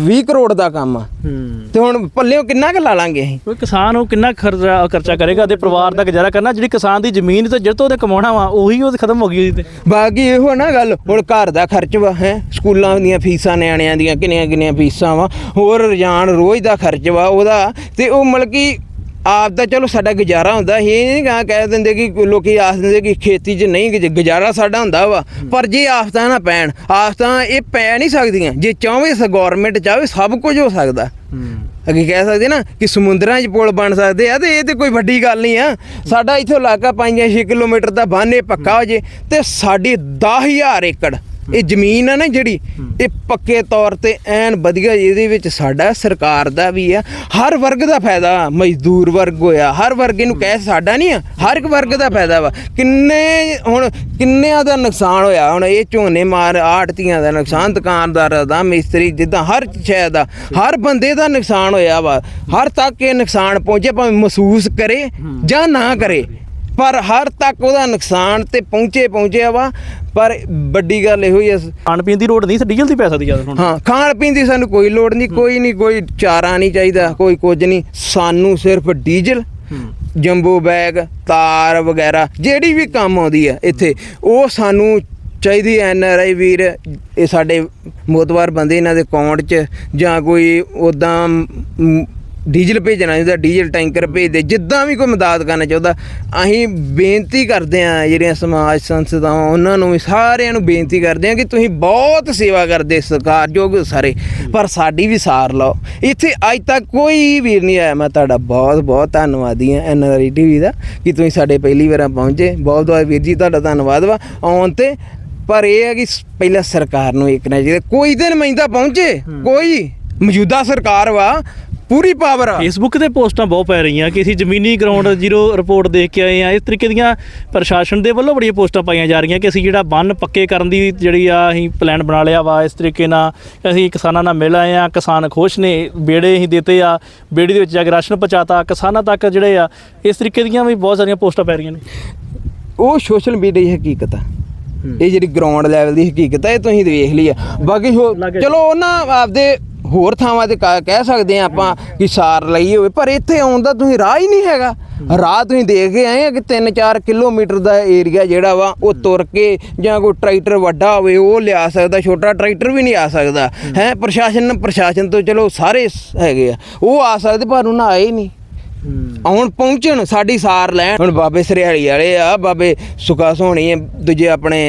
20 ਕਰੋੜ ਦਾ ਕੰਮ ਆ। ਹੂੰ। ਤੇ ਹੁਣ ਪੱਲਿਓਂ ਕਿੰਨਾ ਕੁ ਲਾ ਲਾਂਗੇ ਅਸੀਂ? ਕੋਈ ਕਿਸਾਨ ਉਹ ਕਿੰਨਾ ਖਰਚਾ ਖਰਚਾ ਕਰੇਗਾ ਤੇ ਪਰਿਵਾਰ ਦਾ ਗੁਜ਼ਾਰਾ ਕਰਨਾ? ਜਿਹੜੀ ਕਿਸਾਨ ਦੀ ਜ਼ਮੀਨ ਤੇ ਜਿਹੜੇ ਤੋਂ ਉਹਦੇ ਕਮਾਉਣਾ ਵਾ ਉਹੀ ਉਹ ਖਤਮ ਹੋ ਗਈ ਉਹਦੀ ਤੇ। ਬਾਕੀ ਇਹੋ ਨਾ ਗੱਲ ਹੁਣ ਘਰ ਦਾ ਖਰਚ ਵਾ ਹੈ? ਸਕੂਲਾਂ ਦੀਆਂ ਫੀਸਾਂ ਨਿਆਣਿਆਂ ਦੀਆਂ ਕਿੰਨੀਆਂ ਕਿੰਨੀਆਂ ਫੀਸਾਂ ਵਾ। ਹੋਰ ਰਜਾਨ ਰੋਜ਼ ਦਾ ਖਰਚ ਵਾ ਉਹਦਾ। ਤੇ ਉਹ ਮਤਲਬ ਕਿ ਆਪ ਦਾ ਚਲੋ ਸਾਡਾ ਗੁਜ਼ਾਰਾ ਹੁੰਦਾ ਇਹ ਨਹੀਂ ਕਹਾਂ ਕਹਿ ਦਿੰਦੇ ਕਿ ਲੋਕੀ ਆਖ ਦਿੰਦੇ ਕਿ ਖੇਤੀ 'ਚ ਨਹੀਂ ਗੁਜ਼- ਗੁਜ਼ਾਰਾ ਸਾਡਾ ਹੁੰਦਾ ਵਾ ਪਰ ਜੇ ਆਫਤਾਂ ਨਾ ਪੈਣ ਆਫਤਾਂ ਇਹ ਪੈ ਨਹੀਂ ਸਕਦੀਆਂ ਜੇ ਚਾਹਵੇ ਸ ਗਵਰਨਮੈਂਟ ਚਾਹਵੇ ਸਭ ਕੁਝ ਹੋ ਸਕਦਾ। ਹੂੰ। ਅੱਗੇ ਕਹਿ ਸਕਦੇ ਨਾ ਕਿ ਸਮੁੰਦਰਾਂ 'ਚ ਪੁਲ ਬਣ ਸਕਦੇ ਆ ਤੇ ਇਹ ਤੇ ਕੋਈ ਵੱਡੀ ਗੱਲ ਨਹੀਂ ਆ। ਸਾਡਾ ਇੱਥੋਂ ਇਲਾਕਾ 5-6 ਕਿਲੋਮੀਟਰ ਦਾ ਬੰਨ ਪੱਕਾ ਹੋ ਜੇ ਤੇ ਸਾਡੀ 10000 ਏਕੜ ਇਹ ਜ਼ਮੀਨ ਆ ਨਾ ਜਿਹੜੀ ਇਹ ਪੱਕੇ ਤੌਰ ਤੇ ਐਨ ਵਧੀਆ ਇਹਦੇ ਵਿੱਚ ਸਾਡਾ ਸਰਕਾਰ ਦਾ ਵੀ ਆ। ਹਰ ਵਰਗ ਦਾ ਫਾਇਦਾ ਮਜ਼ਦੂਰ ਵਰਗ ਹੋਇਆ ਹਰ ਵਰਗ ਇਹਨੂੰ ਕਹਿ ਸਾਡਾ ਨਹੀਂ ਆ। ਹਰ ਇੱਕ ਵਰਗ ਦਾ ਫਾਇਦਾ ਵਾ। ਕਿੰਨੇ ਹੁਣ ਕਿੰਨਿਆਂ ਦਾ ਨੁਕਸਾਨ ਹੋਇਆ? ਹੁਣ ਇਹ ਝੋਨੇ ਮਾਰ ਆੜਤੀਆਂ ਦਾ ਨੁਕਸਾਨ ਦੁਕਾਨਦਾਰਾਂ ਦਾ ਮਿਸਤਰੀ ਜਿੱਦਾਂ ਹਰ ਸ਼ੈ ਦਾ ਹਰ ਬੰਦੇ ਦਾ ਨੁਕਸਾਨ ਹੋਇਆ ਵਾ। ਹਰ ਤੱਕ ਇਹ ਨੁਕਸਾਨ ਪਹੁੰਚੇ ਭਾਵੇਂ ਮਹਿਸੂਸ ਕਰੇ ਜਾਂ ਨਾ ਕਰੇ। ਪਰ ਹਰ ਤੱਕ ਉਹਦਾ ਨੁਕਸਾਨ ਤੇ ਪਹੁੰਚੇ ਪਹੁੰਚਿਆ ਵਾ ਪਰ ਵੱਡੀ ਗੱਲ ਇਹੋ ਹੀ ਆ ਖਾਣ ਪੀਣ ਦੀ ਲੋੜ ਨਹੀਂ ਤੇ ਡੀਜ਼ਲ ਦੀ ਪੈਸਾ ਦੀ ਜ਼ਿਆਦਾ ਹੁਣ। ਹਾਂ ਖਾਣ ਪੀਣ ਦੀ ਸਾਨੂੰ ਕੋਈ ਲੋੜ ਨਹੀਂ ਕੋਈ ਨਹੀਂ ਕੋਈ ਚਾਰਾ ਨਹੀਂ ਚਾਹੀਦਾ ਕੋਈ ਕੁਝ ਨਹੀਂ। ਸਾਨੂੰ ਸਿਰਫ ਡੀਜ਼ਲ ਹੂੰ। ਜੰਬੋ ਬੈਗ ਤਾਰ ਵਗੈਰਾ ਜਿਹੜੀ ਵੀ ਕੰਮ ਆਉਂਦੀ ਆ ਇੱਥੇ ਉਹ ਸਾਨੂੰ ਚਾਹੀਦੀ ਐਨ ਆਰ ਆਈ ਵੀਰ। ਇਹ ਸਾਡੇ ਮੋਤਵਾਰ ਬੰਦੇ ਇਹਨਾਂ ਦੇ ਅਕਾਊਂਟ 'ਚ ਜਾਂ ਕੋਈ ਉਦਾਂ ਡੀਜ਼ਲ ਭੇਜਣਾ ਚਾਹੁੰਦਾ ਡੀਜ਼ਲ ਟੈਂਕਰ ਭੇਜ ਦੇ ਜਿੱਦਾਂ ਵੀ ਕੋਈ ਮਦਦ ਕਰਨਾ ਚਾਹੁੰਦਾ ਅਸੀਂ ਬੇਨਤੀ ਕਰਦੇ ਆ ਜਿਹੜੀਆਂ ਸਮਾਜ ਸੰਸਥਾਵਾਂ ਉਹਨਾਂ ਨੂੰ ਵੀ ਸਾਰਿਆਂ ਨੂੰ ਬੇਨਤੀ ਕਰਦੇ ਆ ਕਿ ਤੁਸੀਂ ਬਹੁਤ ਸੇਵਾ ਕਰਦੇ ਸਤਿਕਾਰਯੋਗ ਸਾਰੇ ਪਰ ਸਾਡੀ ਵੀ ਸਾਰ ਲਓ। ਇੱਥੇ ਅੱਜ ਤੱਕ ਕੋਈ ਵੀਰ ਨਹੀਂ ਆਇਆ ਮੈਂ ਤੁਹਾਡਾ ਬਹੁਤ ਬਹੁਤ ਧੰਨਵਾਦੀ ਹਾਂ ਐਨਆਰਆਈ ਟੀਵੀ ਦਾ ਕਿ ਤੁਸੀਂ ਸਾਡੇ ਪਹਿਲੀ ਵਾਰ ਪਹੁੰਚੇ। ਬਹੁਤ ਬਹੁਤ ਵੀਰ ਜੀ ਤੁਹਾਡਾ ਧੰਨਵਾਦ ਵਾ। ਆਉਣ ਤੇ ਪਰ ਇਹ ਹੈ ਕਿ ਪਹਿਲਾਂ ਸਰਕਾਰ ਨੂੰ ਇੱਕ ਨਾ ਜਿਹਦੇ ਕੋਈ ਦਿਨ ਮਹਿੰਦਾ ਪਹੁੰਚੇ ਕੋਈ ਮੌਜੂਦਾ ਸਰਕਾਰ ਵਾ ਪੂਰੀ ਪਾਵਰ ਆ। ਫੇਸਬੁੱਕ ਤੇ ਪੋਸਟਾਂ ਬਹੁਤ ਪੈ ਰਹੀਆਂ ਕਿ ਅਸੀਂ ਜ਼ਮੀਨੀ ਗਰਾਊਂਡ ਜ਼ੀਰੋ ਰਿਪੋਰਟ ਦੇਖ ਕੇ ਆਏ ਆ ਇਸ ਤਰੀਕੇ ਦੀਆਂ ਪ੍ਰਸ਼ਾਸਨ ਦੇ ਵੱਲੋਂ ਬੜੀਆਂ ਪੋਸਟਾਂ ਪਾਈਆਂ ਜਾ ਰਹੀਆਂ ਕਿ ਅਸੀਂ ਜਿਹੜਾ ਬੰਨ ਪੱਕੇ ਕਰਨ ਦੀ ਜਿਹੜੀ ਆ ਅਸੀਂ ਪਲਾਨ ਬਣਾ ਲਿਆ ਵਾ ਇਸ ਤਰੀਕੇ ਨਾਲ ਅਸੀਂ ਕਿਸਾਨਾਂ ਨਾਲ ਮਿਲ ਆਏ ਆ ਕਿਸਾਨ ਖੁਸ਼ ਨੇ ਬੇੜੇ ਅਸੀਂ ਦਿੱਤੇ ਆ ਬੇੜੀ ਦੇ ਵਿੱਚ ਜਾ ਕੇ ਰਾਸ਼ਨ ਪਹੁੰਚਾਤਾ ਕਿਸਾਨਾਂ ਤੱਕ ਜਿਹੜੇ ਆ ਇਸ ਤਰੀਕੇ ਦੀਆਂ ਵੀ ਬਹੁਤ ਸਾਰੀਆਂ ਪੋਸਟਾਂ ਪੈ ਰਹੀਆਂ ਨੇ। ਉਹ ਸੋਸ਼ਲ ਮੀਡੀਆ ਦੀ ਹਕੀਕਤ ਆ। ਇਹ ਜਿਹੜੀ ਗਰਾਊਂਡ ਲੈਵਲ ਦੀ ਹਕੀਕਤ ਹੈ ਇਹ ਤੁਸੀਂ ਵੇਖ ਲਈ ਆ। ਬਾਕੀ ਹੋ-। ਚਲੋ ਉਹਨਾਂ ਆਪਦੇ ਹੋਰ ਥਾਵਾਂ ਤੇ ਕਹਿ ਸਕਦੇ ਆ ਆਪਾਂ ਕਿ ਸਾਰ ਲਈ ਹੋਵੇ ਪਰ ਇੱਥੇ ਆਉਣ ਦਾ ਤੁਸੀਂ ਰਾਹ ਹੀ ਨਹੀਂ ਹੈਗਾ। ਰਾਹ ਤੁਸੀਂ ਦੇਖ ਕੇ ਆਏ ਆ ਕਿ 3-4 ਕਿਲੋਮੀਟਰ ਦਾ ਏਰੀਆ ਜਿਹੜਾ ਵਾ ਉਹ ਤੁਰ ਕੇ ਜਾਂ ਕੋਈ ਟਰੈਕਟਰ ਵੱਡਾ ਹੋਵੇ ਉਹ ਲਿਆ ਸਕਦਾ ਛੋਟਾ ਟਰੈਕਟਰ ਵੀ ਨਹੀਂ ਆ ਸਕਦਾ। ਹੈ ਪ੍ਰਸ਼ਾਸਨ ਪ੍ਰਸ਼ਾਸਨ ਤੋਂ ਚਲੋ ਸਾਰੇ ਹੈਗੇ ਆ। ਉਹ ਆ ਸਕਦੇ ਪਰ ਉਹਨਾਂ ਆਏ ਨਹੀਂ। ਆਉਣ ਪਹੁੰਚਣ ਸਾਡੀ ਸਾਰ ਲੈਣ। ਹੁਣ ਬਾਬੇ ਸਰਿਆਲੀ ਵਾਲੇ ਆ ਬਾਬੇ ਸੁਖਾ ਸੋਹਣੀ ਦੂਜੇ ਆਪਣੇ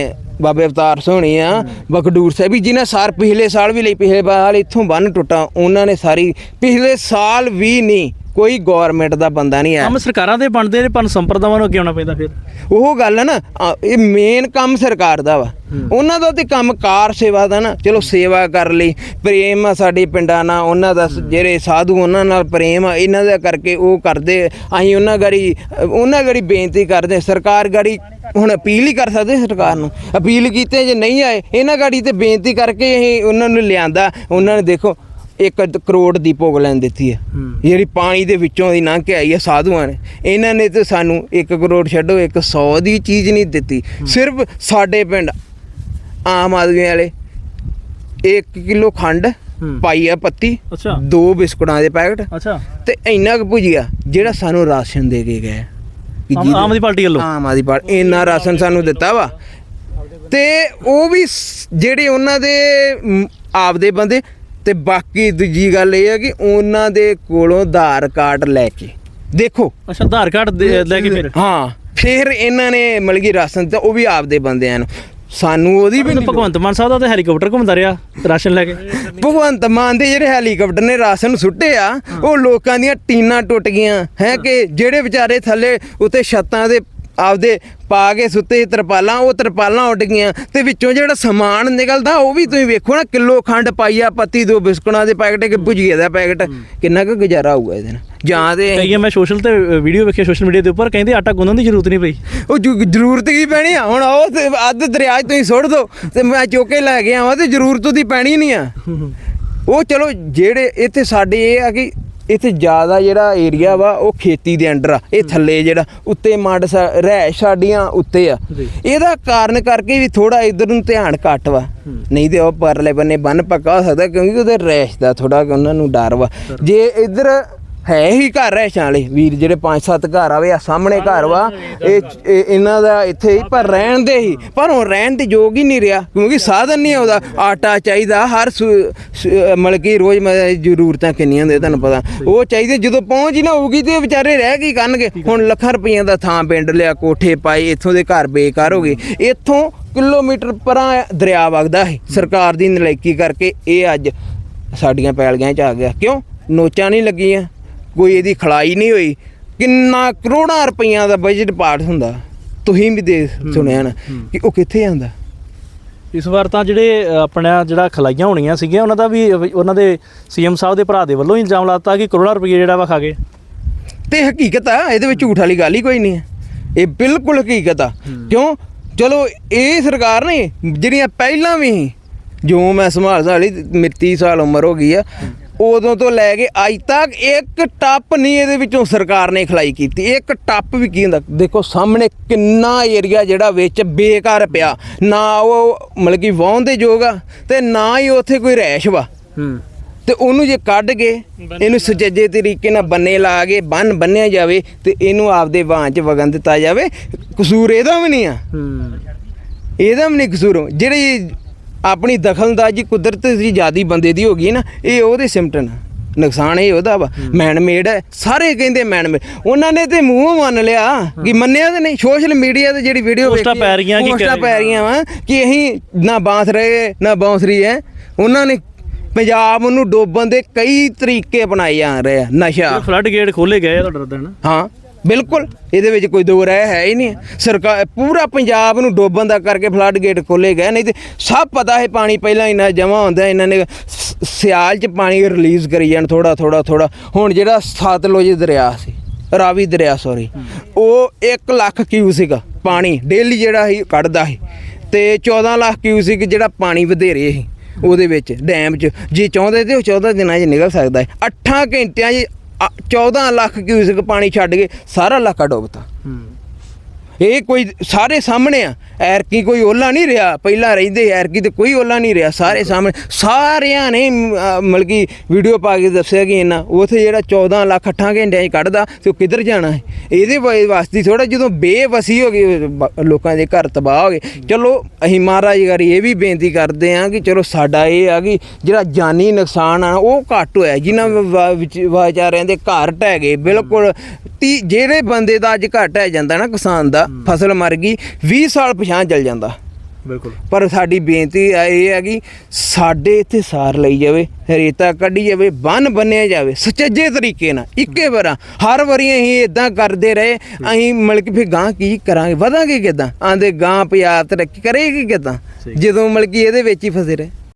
ਬਾਬੇ ਅਵਤਾਰ ਸੋਹਣੀ ਆ ਬਖਡੂਰ ਸਾਹਿਬ ਵੀ ਜਿਨ੍ਹਾਂ ਸਾਰ ਪਿਛਲੇ ਸਾਲ ਵੀ ਲਈ ਪਿਛਲੇ ਸਾਲ ਇੱਥੋਂ ਬੰਨ ਟੁੱਟਾ ਉਹਨਾਂ ਨੇ ਸਾਰੀ ਪਿਛਲੇ ਸਾਲ ਵੀ ਨਹੀਂ ਕੋਈ ਗਵਰਨਮੈਂਟ ਦਾ ਬੰਦਾ ਨਹੀਂ ਆਇਆ। ਕੰਮ ਸਰਕਾਰਾਂ ਦੇ ਬਣਦੇ ਨੇ ਪਰ ਸੰਪਰਦਾਵਾਂ ਨੂੰ ਅੱਗੇ ਆਉਣਾ ਪੈਂਦਾ ਫਿਰ। ਉਹ ਗੱਲ ਹੈ ਨਾ ਇਹ ਮੇਨ ਕੰਮ ਸਰਕਾਰ ਦਾ ਵਾ। ਉਹਨਾਂ ਦਾ ਤੇ ਕੰਮ ਕਾਰ ਸੇਵਾ ਦਾ ਨਾ ਚਲੋ ਸੇਵਾ ਕਰ ਲਈ ਪ੍ਰੇਮ ਆ ਸਾਡੇ ਪਿੰਡਾਂ ਨਾਲ ਉਹਨਾਂ ਦਾ ਜਿਹੜੇ ਸਾਧੂ ਉਹਨਾਂ ਨਾਲ ਪ੍ਰੇਮ ਆ ਇਹਨਾਂ ਦਾ ਕਰਕੇ ਉਹ ਕਰਦੇ ਅਸੀਂ ਉਹਨਾਂ ਗੜੀ ਉਹਨਾਂ ਗੜੀ ਬੇਨਤੀ ਕਰਦੇ ਸਰਕਾਰ ਗੜੀ ਹੁਣ ਅਪੀਲ ਹੀ ਕਰ ਸਕਦੇ ਸਰਕਾਰ ਨੂੰ। ਅਪੀਲ ਕੀਤੇ ਜੇ ਨਹੀਂ ਆਏ ਇਹਨਾਂ ਗਾੜੀ ਤੇ ਬੇਨਤੀ ਕਰਕੇ ਅਸੀਂ ਉਹਨਾਂ ਨੂੰ ਲਿਆਂਦਾ। ਉਹਨਾਂ ਨੇ ਦੇਖੋ ਇੱਕ ਕਰੋੜ ਦੀ ਭੋਗ ਲੈਣ ਦਿੱਤੀ ਹੈ। ਜਿਹੜੀ ਪਾਣੀ ਦੇ ਵਿੱਚੋਂ ਦੀ ਲੰਘ ਕੇ ਆਈ ਹੈ ਸਾਧੂਆਂ ਨੇ। ਇਹਨਾਂ ਨੇ ਤੇ ਸਾਨੂੰ 1 ਕਰੋੜ ਛੱਡੋ 100 ਦੀ ਚੀਜ਼ ਨਹੀਂ ਦਿੱਤੀ। ਸਿਰਫ ਸਾਡੇ ਪਿੰਡ ਆਮ ਆਦਮੀ ਵਾਲੇ 1 ਕਿਲੋ ਖੰਡ। ਪਾਈ ਆ ਪੱਤੀ ਅੱਛਾ। ਦੋ ਬਿਸਕੁਟਾਂ ਦੇ ਪੈਕਟ। ਅੱਛਾ। ਤੇ ਇੰਨਾ ਕੁ ਭੁਜੀਆ ਜਿਹੜਾ ਸਾਨੂੰ ਰਾਸ਼ਨ ਦੇ ਕੇ ਗਏ। ਕਿ ਆਮ ਜਿਹਦੇ- ਆਮ ਆਦਮੀ ਪਾਰਟੀ ਵੱਲੋਂ। ਆਮ ਆਦਮੀ ਪਾਰਟੀ ਇੰਨਾ ਰਾਸ਼ਨ ਸਾਨੂੰ ਦਿੱਤਾ ਵਾ। ਤੇ ਉਹ ਵੀ ਸ- ਜਿਹੜੇ ਉਹਨਾਂ ਦੇ ਮ, ਆਪਦੇ ਬੰਦੇ ਤੇ ਬਾਕੀ ਦੂਜੀ ਗੱਲ ਇਹ ਹੈ ਕਿ ਉਹਨਾਂ ਦੇ ਕੋਲੋਂ ਆਧਾਰ ਕਾਰਡ ਲੈ ਕੇ। ਦੇਖੋ। ਅੱਛਾ ਆਧਾਰ ਕਾਰਡ ਦੇ- ਲੈ ਕੇ ਫਿਰ? ਹਾਂ। ਫਿਰ ਇਹਨਾਂ ਨੇ ਮਤਲਬ ਕਿ ਰਾਸ਼ਨ ਤੇ ਉਹ ਵੀ ਆਪਦੇ ਬੰਦਿਆਂ ਨੂੰ। ਸਾਨੂੰ ਉਹਦੀ ਵੀ ਨਹੀਂ ਭਗਵੰਤ ਮਾਨ ਸਾਹਿਬ ਦਾ ਤਾਂ ਹੈਲੀਕਾਪਟਰ ਘੁੰਮਦਾ ਰਿਹਾ ਰਾਸ਼ਨ ਲੈ ਕੇ। ਭਗਵੰਤ ਮਾਨ ਦੇ ਜਿਹੜੇ ਹੈਲੀਕਾਪਟਰ ਨੇ ਰਾਸ਼ਨ ਸੁੱਟੇ ਆ ਉਹ ਲੋਕਾਂ ਦੀਆਂ ਟੀਨਾਂ ਟੁੱਟ ਗਈਆਂ ਹੈ ਕਿ ਜਿਹੜੇ ਵਿਚਾਰੇ ਥੱਲੇ ਉੱਤੇ ਛੱਤਾਂ ਦੇ ਆਪਦੇ ਪਾ ਕੇ ਸੁੱਤੇ ਸੀ ਤਰਪਾਲਾਂ ਉਹ ਤਰਪਾਲਾਂ ਉੱਡ ਗਈਆਂ ਤੇ ਵਿੱਚੋਂ ਜਿਹੜਾ ਸਮਾਨ ਨਿਕਲਦਾ ਉਹ ਵੀ ਤੁਸੀਂ ਵੇਖੋ ਨਾ ਕਿਲੋ ਖੰਡ ਪਾਈਆ ਪੱਤੀ ਦੋ ਬਿਸਕੁਟਾਂ ਦੇ ਪੈਕਟ ਕਿ ਭੁਜੀਏ ਦਾ ਪੈਕਟ ਕਿੰਨਾ ਕੁ ਗੁਜ਼ਾਰਾ ਹੋਊਗਾ ਇਹਦੇ ਨਾਲ? ਜਾਂ ਤੇ ਕਈਆਂ ਮੈਂ ਸੋਸ਼ਲ ਤੇ ਵੀਡੀਓ ਵੇਖਿਆ ਸੋਸ਼ਲ ਮੀਡੀਆ ਦੇ ਉੱਪਰ ਕਹਿੰਦੇ ਆਟਾ ਗੁੰਨਣ ਦੀ ਜ਼ਰੂਰਤ ਨਹੀਂ ਪਈ। ਉਹ ਜ਼ਰੂ- ਜ਼ਰੂਰਤ ਕੀ ਪੈਣੀ ਆ? ਹੁਣ ਉਹ ਤੇ ਅੱਧ ਦਰਿਆ 'ਚ ਤੁਸੀਂ ਸੁੱਟ ਦੋ ਤੇ ਮੈਂ ਚੁੱਕ ਲੈ ਕੇ ਆਵਾਂ ਤੇ ਜ਼ਰੂਰਤ ਉਹਦੀ ਪੈਣੀ ਨਹੀਂ ਆ। ਉਹ ਚਲੋ ਜਿਹੜੇ ਇੱਥੇ ਸਾਡੇ ਇਹ ਆ ਕਿ ਇੱਥੇ ਜ਼ਿਆਦਾ ਜਿਹੜਾ ਏਰੀਆ ਵਾ ਉਹ ਖੇਤੀ ਦੇ ਅੰਡਰ ਆ। ਇਹ ਥੱਲੇ ਜਿਹੜਾ ਉੱਤੇ ਮੰਡ ਰਹਿਸ਼ ਸਾਡੀਆਂ ਉੱਤੇ ਆ। ਇਹਦਾ ਕਾਰਨ ਕਰਕੇ ਵੀ ਥੋੜਾ ਇਧਰ ਨੂੰ ਧਿਆਨ ਘੱਟ ਵਾ। ਨਹੀਂ ਤੇ ਉਹ ਪਰਲੇ ਬੰਨੇ ਬੰਨ ਪੱਕਾ ਹੋ ਸਕਦਾ ਕਿਉਂਕਿ ਉਹਦੇ ਰਹਿਸ਼ ਦਾ ਥੋੜਾ ਉਹਨਾਂ ਨੂੰ ਡਰ ਵਾ। ਜੇ ਇਧਰ ਹੈ ਹੀ ਘਰ ਰਹਿਸ਼ਾਂ ਵਾਲੇ ਵੀਰ ਜਿਹੜੇ ਪੰਜ ਸੱਤ ਘਰ ਆਵੇ ਆ ਸਾਹਮਣੇ ਘਰ ਵਾ। ਇਹ ਇਹ- ਇਹਨਾਂ ਦਾ ਇੱਥੇ ਹੀ ਪਰ ਰਹਿਣ ਦੇ ਹੀ। ਪਰ ਉਹ ਰਹਿਣ ਦੇ ਯੋਗ ਹੀ ਨਹੀਂ ਰਿਹਾ ਕਿਉਂਕਿ ਸਾਧਨ ਨਹੀਂ ਆਉਂਦਾ। ਆਟਾ ਚਾਹੀਦਾ ਹਰ ਸੁ- ਸੁ- ਮਤਲਬ ਕਿ ਰੋਜ਼ ਜ਼ਰੂਰਤਾਂ ਕਿੰਨੀਆਂ ਹੁੰਦੀਆਂ ਤੁਹਾਨੂੰ ਪਤਾ। ਉਹ ਚਾਹੀਦੇ ਜਦੋਂ ਪਹੁੰਚ ਹੀ ਨਾ ਹੋਊਗੀ ਤੇ ਇਹ ਵਿਚਾਰੇ ਰਹਿ ਕੀ ਕਰਨਗੇ? ਹੁਣ ਲੱਖਾਂ ਰੁਪਈਆਂ ਦਾ ਥਾਂ ਪਿੰਡ ਲਿਆ ਕੋਠੇ ਪਾਏ ਇੱਥੋਂ ਦੇ ਘਰ ਬੇਕਾਰ ਹੋ ਗਏ। ਇੱਥੋਂ ਕਿਲੋਮੀਟਰ ਪਰਾਂ ਦਰਿਆ ਵਗਦਾ ਹੈ। ਸਰਕਾਰ ਦੀ ਨਲਾਇਕੀ ਕਰਕੇ ਇਹ ਅੱਜ ਸਾਡੀਆਂ ਪੈਲੀਆਂ 'ਚ ਆ ਗਿਆ। ਕਿਉਂ? ਨੋਚਾਂ ਨਹੀਂ ਲੱਗੀਆਂ। ਕੋਈ ਇਹਦੀ ਖਲਾਈ ਨਹੀਂ ਹੋਈ। ਕਿੰਨਾ ਕਰੋੜਾਂ ਰੁਪਈਆਂ ਦਾ ਬਜਟ ਪਾਠ ਹੁੰਦਾ। ਤੁਸੀਂ ਵੀ ਦੇ ਸੁਣਿਆ ਨਾ ਕਿ ਉਹ ਕਿੱਥੇ ਜਾਂਦਾ ਇਸ ਵਾਰ ਤਾਂ ਜਿਹੜੇ ਆਪਣਾ ਜਿਹੜਾ ਖਲਾਈਆਂ ਹੋਣੀਆਂ ਸੀਗੀਆਂ ਉਹਨਾਂ ਦਾ ਵੀ ਉਹਨਾਂ ਦੇ ਸੀਐਮ ਸਾਹਿਬ ਦੇ ਭਰਾ ਦੇ ਵੱਲੋਂ ਹੀ ਇਲਜ਼ਾਮ ਲਾਤਾ ਕਿ ਕਰੋੜਾਂ ਰੁਪਏ ਜਿਹੜਾ ਵਾ ਖਾ ਗਏ। ਤੇ ਹਕੀਕਤ ਆ ਇਹਦੇ ਵਿੱਚ ਝੂਠ ਵਾਲੀ ਗੱਲ ਹੀ ਕੋਈ ਨਹੀਂ ਹੈ। ਇਹ ਬਿਲਕੁਲ ਹਕੀਕਤ ਆ। ਕਿਉਂ? ਚਲੋ ਇਹ ਸਰਕਾਰ ਨੇ ਜਿਹੜੀਆਂ ਪਹਿਲਾਂ ਵੀ ਜੋ ਮੈਂ ਸੰਭਾਲ ਸਾਲੀ ਮੇਰੀ 30 ਸਾਲ ਉਮਰ ਹੋ ਗਈ ਆ ਉਦੋਂ ਤੋਂ ਲੈ ਕੇ ਅੱਜ ਤੱਕ ਇੱਕ ਟੱਪ ਨਹੀਂ ਇਹਦੇ ਵਿੱਚੋਂ ਸਰਕਾਰ ਨੇ ਖਲਾਈ ਕੀਤੀ। ਇੱਕ ਟੱਪ ਵੀ ਕੀ ਹੁੰਦਾ? ਦੇਖੋ ਸਾਹਮਣੇ ਕਿੰਨਾ ਏਰੀਆ ਜਿਹੜਾ ਵਿੱਚ ਬੇਕਾਰ ਪਿਆ। ਨਾ ਉਹ ਮਤਲਬ ਕਿ ਵਾਹੁਣ ਦੇ ਯੋਗ ਆ ਤੇ ਨਾ ਹੀ ਉੱਥੇ ਕੋਈ ਰੈਸ਼ ਵਾ। ਹੂੰ। ਤੇ ਉਹਨੂੰ ਜੇ ਕੱਢ ਕੇ ਇਹਨੂੰ ਸੁਚੱਜੇ ਤਰੀਕੇ ਨਾਲ ਬੰਨੇ ਲਾ ਕੇ ਬੰਨ ਬੰਨਿਆ ਜਾਵੇ ਤੇ ਇਹਨੂੰ ਆਪਦੇ ਬਾਂਹ 'ਚ ਵਗਣ ਦਿੱਤਾ ਜਾਵੇ। ਕਸੂਰ ਇਹਦਾ ਵੀ ਨਹੀਂ ਆ। ਹੂੰ। ਇਹਦਾ ਵੀ ਨਹੀਂ ਕਸੂਰ। ਜਿਹੜੀ ਆਪਣੀ ਦਖਲਅੰਦਾਜ਼ੀ ਕੁਦਰਤ ਦੀ ਜਿਆਦੀ ਬੰਦੇ ਦੀ ਹੋ ਗਈ ਨਾ ਇਹ ਉਹਦੇ ਆ। ਨੁਕਸਾਨ ਇਹ ਉਹਦਾ ਵਾ। ਮੈਨ ਮੇਡ ਹੈ। ਸਾਰੇ ਕਹਿੰਦੇ ਮੈਨ ਮੇਡ ਉਹਨਾਂ ਨੇ ਤੇ ਮੂੰਹ ਮੰਨ ਲਿਆ ਕਿ ਮੰਨਿਆ ਤੇ ਨਹੀਂ। ਸੋਸ਼ਲ ਮੀਡੀਆ ਤੇ ਜਿਹੜੀ ਵੀਡੀਓ ਪੋਸਟਾਂ ਪੈ ਰਹੀਆਂ ਕਿ ਪੋਸਟਾਂ ਪੈ ਰਹੀਆਂ ਵਾ ਕਿ ਅਸੀਂ ਨਾ ਬਾਂਸ ਰਹੇ ਨਾ ਬੌਂਸਰੀ ਹੈ। ਉਹਨਾਂ ਨੇ ਪੰਜਾਬ ਨੂੰ ਡੋਬਣ ਦੇ ਕਈ ਤਰੀਕੇ ਬਣਾਏ ਜਾ ਰਹੇ ਆ। ਨਸ਼ਾ। ਫਲੱਡ ਗੇਟ ਖੋਲੇ ਗਏ ਤੁਹਾਡਾ ਡਰਦਾ ਨਾ ਹਾਂ। ਬਿਲਕੁਲ, ਇਹਦੇ ਵਿੱਚ ਕੋਈ ਦੋ ਰਾਏ ਹੈ ਹੀ ਨਹੀਂ। ਸਰਕਾਰ, ਪੂਰਾ ਪੰਜਾਬ ਨੂੰ ਡੋਬਣ ਦਾ ਕਰਕੇ ਫਲੱਡ ਗੇਟ ਖੋਲੇ ਗਏ, ਨਹੀਂ ਤੇ ਸਭ ਪਤਾ ਹੈ ਪਾਣੀ ਪਹਿਲਾਂ ਇੰਨਾ ਜਮਾ ਹੁੰਦਾ, ਇਹਨਾਂ ਨੇ ਸਿਆਲ 'ਚ ਪਾਣੀ ਰਿਲੀਜ਼ ਕਰੀ ਜਾਣ ਥੋੜਾ ਥੋੜਾ ਥੋੜਾ ਹੁਣ ਜਿਹੜਾ ਸਤਲੁਜ ਦਰਿਆ ਸੀ, ਰਾਵੀ ਦਰਿਆ ਸੌਰੀ ਉਹ 1 ਲੱਖ ਕਿਊਸਿਕ ਪਾਣੀ, ਡੇਲੀ ਜਿਹੜਾ ਸੀ ਕੱਢਦਾ ਸੀ। ਤੇ 14 ਲੱਖ ਕਿਊਸਿਕ ਜਿਹੜਾ ਪਾਣੀ ਵਧੇਰੇ ਸੀ, ਉਹਦੇ ਵਿੱਚ, ਡੈਮ 'ਚ। ਜੇ ਚਾਹੁੰਦੇ ਤੇ ਉਹ 14 ਦਿਨਾਂ 'ਚ ਨਿਕਲ ਸਕਦਾ ਹੈ। 8 ਘੰਟਿਆਂ 'ਚ 14 ਲੱਖ ਕਿਊਸਿਕ ਪਾਣੀ ਛੱਡ ਕੇ ਸਾਰਾ ਇਲਾਕਾ ਡੁੱਬਤਾ ਇਹ ਕੋਈ ਸਾਰੇ ਸਾਹਮਣੇ ਆ। ਐਰਕੀ ਕੋਈ ਓਲਾ ਨਹੀਂ ਰਿਹਾ। ਪਹਿਲਾਂ ਰਹਿੰਦੇ ਐਰਕੀ ਤੇ ਕੋਈ ਓਲਾ ਨਹੀਂ ਰਿਹਾ। ਸਾਰੇ ਸਾਹਮਣੇ। ਸਾਰਿਆਂ ਨੇ ਮ, ਅ, ਮਤਲਬ ਕਿ ਵੀਡੀਓ ਪਾ ਕੇ ਦੱਸਿਆ ਕਿ ਇਹਨਾਂ ਉਥੇ ਜਿਹੜਾ 14 ਲੱਖ 8 ਘੰਟਿਆਂ 'ਚ ਕੱਢਦਾ ਤੇ ਉਹ ਕਿੱਧਰ ਜਾਣਾ ਹੈ? ਇਹਦੇ ਵਾਸਤੇ ਥੋੜਾ ਜਦੋਂ ਬੇਵਸੀ ਹੋ ਗਈ ਲੋਕਾਂ ਦੇ ਘਰ ਤਬਾਹ ਹੋ ਗਏ। ਚਲੋ ਅਸੀਂ ਮਹਾਰਾਜ ਗਾਰੀ ਇਹ ਵੀ ਬੇਨਤੀ ਕਰਦੇ ਆ ਕਿ ਚਲੋ ਸਾਡਾ ਇਹ ਆ ਕਿ ਜਿਹੜਾ ਜਾਨੀ ਨੁਕਸਾਨ ਆ ਉਹ ਘੱਟ ਹੋਇਆ। ਜਿਨ੍ਹਾਂ ਵਿਚਾਰਿਆਂ ਦੇ ਘਰ ਢਹਿ ਗਏ। ਬਿਲਕੁਲ। ਜਿਹੜੇ ਬੰਦੇ ਦਾ ਅੱਜ ਢਹਿ ਜਾਂਦਾ ਨਾ ਕਿਸਾਨ ਦਾ ਫਸਲ ਮਰ ਗਈ 20 ਸਾਲ ਪਛਾਣ ਚੱਲ ਜਾਂਦਾ। ਬਿਲਕੁਲ। ਪਰ ਸਾਡੀ ਬੇਨਤੀ ਇਹ ਹੈ ਕਿ ਸਾਡੇ ਇੱਥੇ ਸਾਰ ਲਈ ਜਾਵੇ ਰੇਤਾ ਕੱਢੀ ਜਾਵੇ ਬੰਨ ਬੰਨਿਆ ਜਾਵੇ ਸੁਚੱਜੇ ਤਰੀਕੇ ਨਾਲ ਇੱਕੇ ਵਾਰਾਂ ਹਰ ਵਾਰੀ ਅਸੀਂ ਇਦਾਂ ਕਰਦੇ ਰਹੇ ਅਸੀਂ ਮਤਲਬ ਕਿ ਫਿਰ ਗਾਂ ਕੀ ਕਰਾਂਗੇ ਵਧਾਂਗੇ ਕਿਦਾਂ? ਆਂਦੇ ਗਾਂ ਪੰਜਾਬ ਤਰੱਕੀ ਕਰੇਗੀ ਕਿਦਾਂ। ਜਦੋਂ ਮਤਲਬ ਕਿ ਇਹਦੇ ਵਿੱਚ ਹੀ ਫਸੇ ਰਹੇ।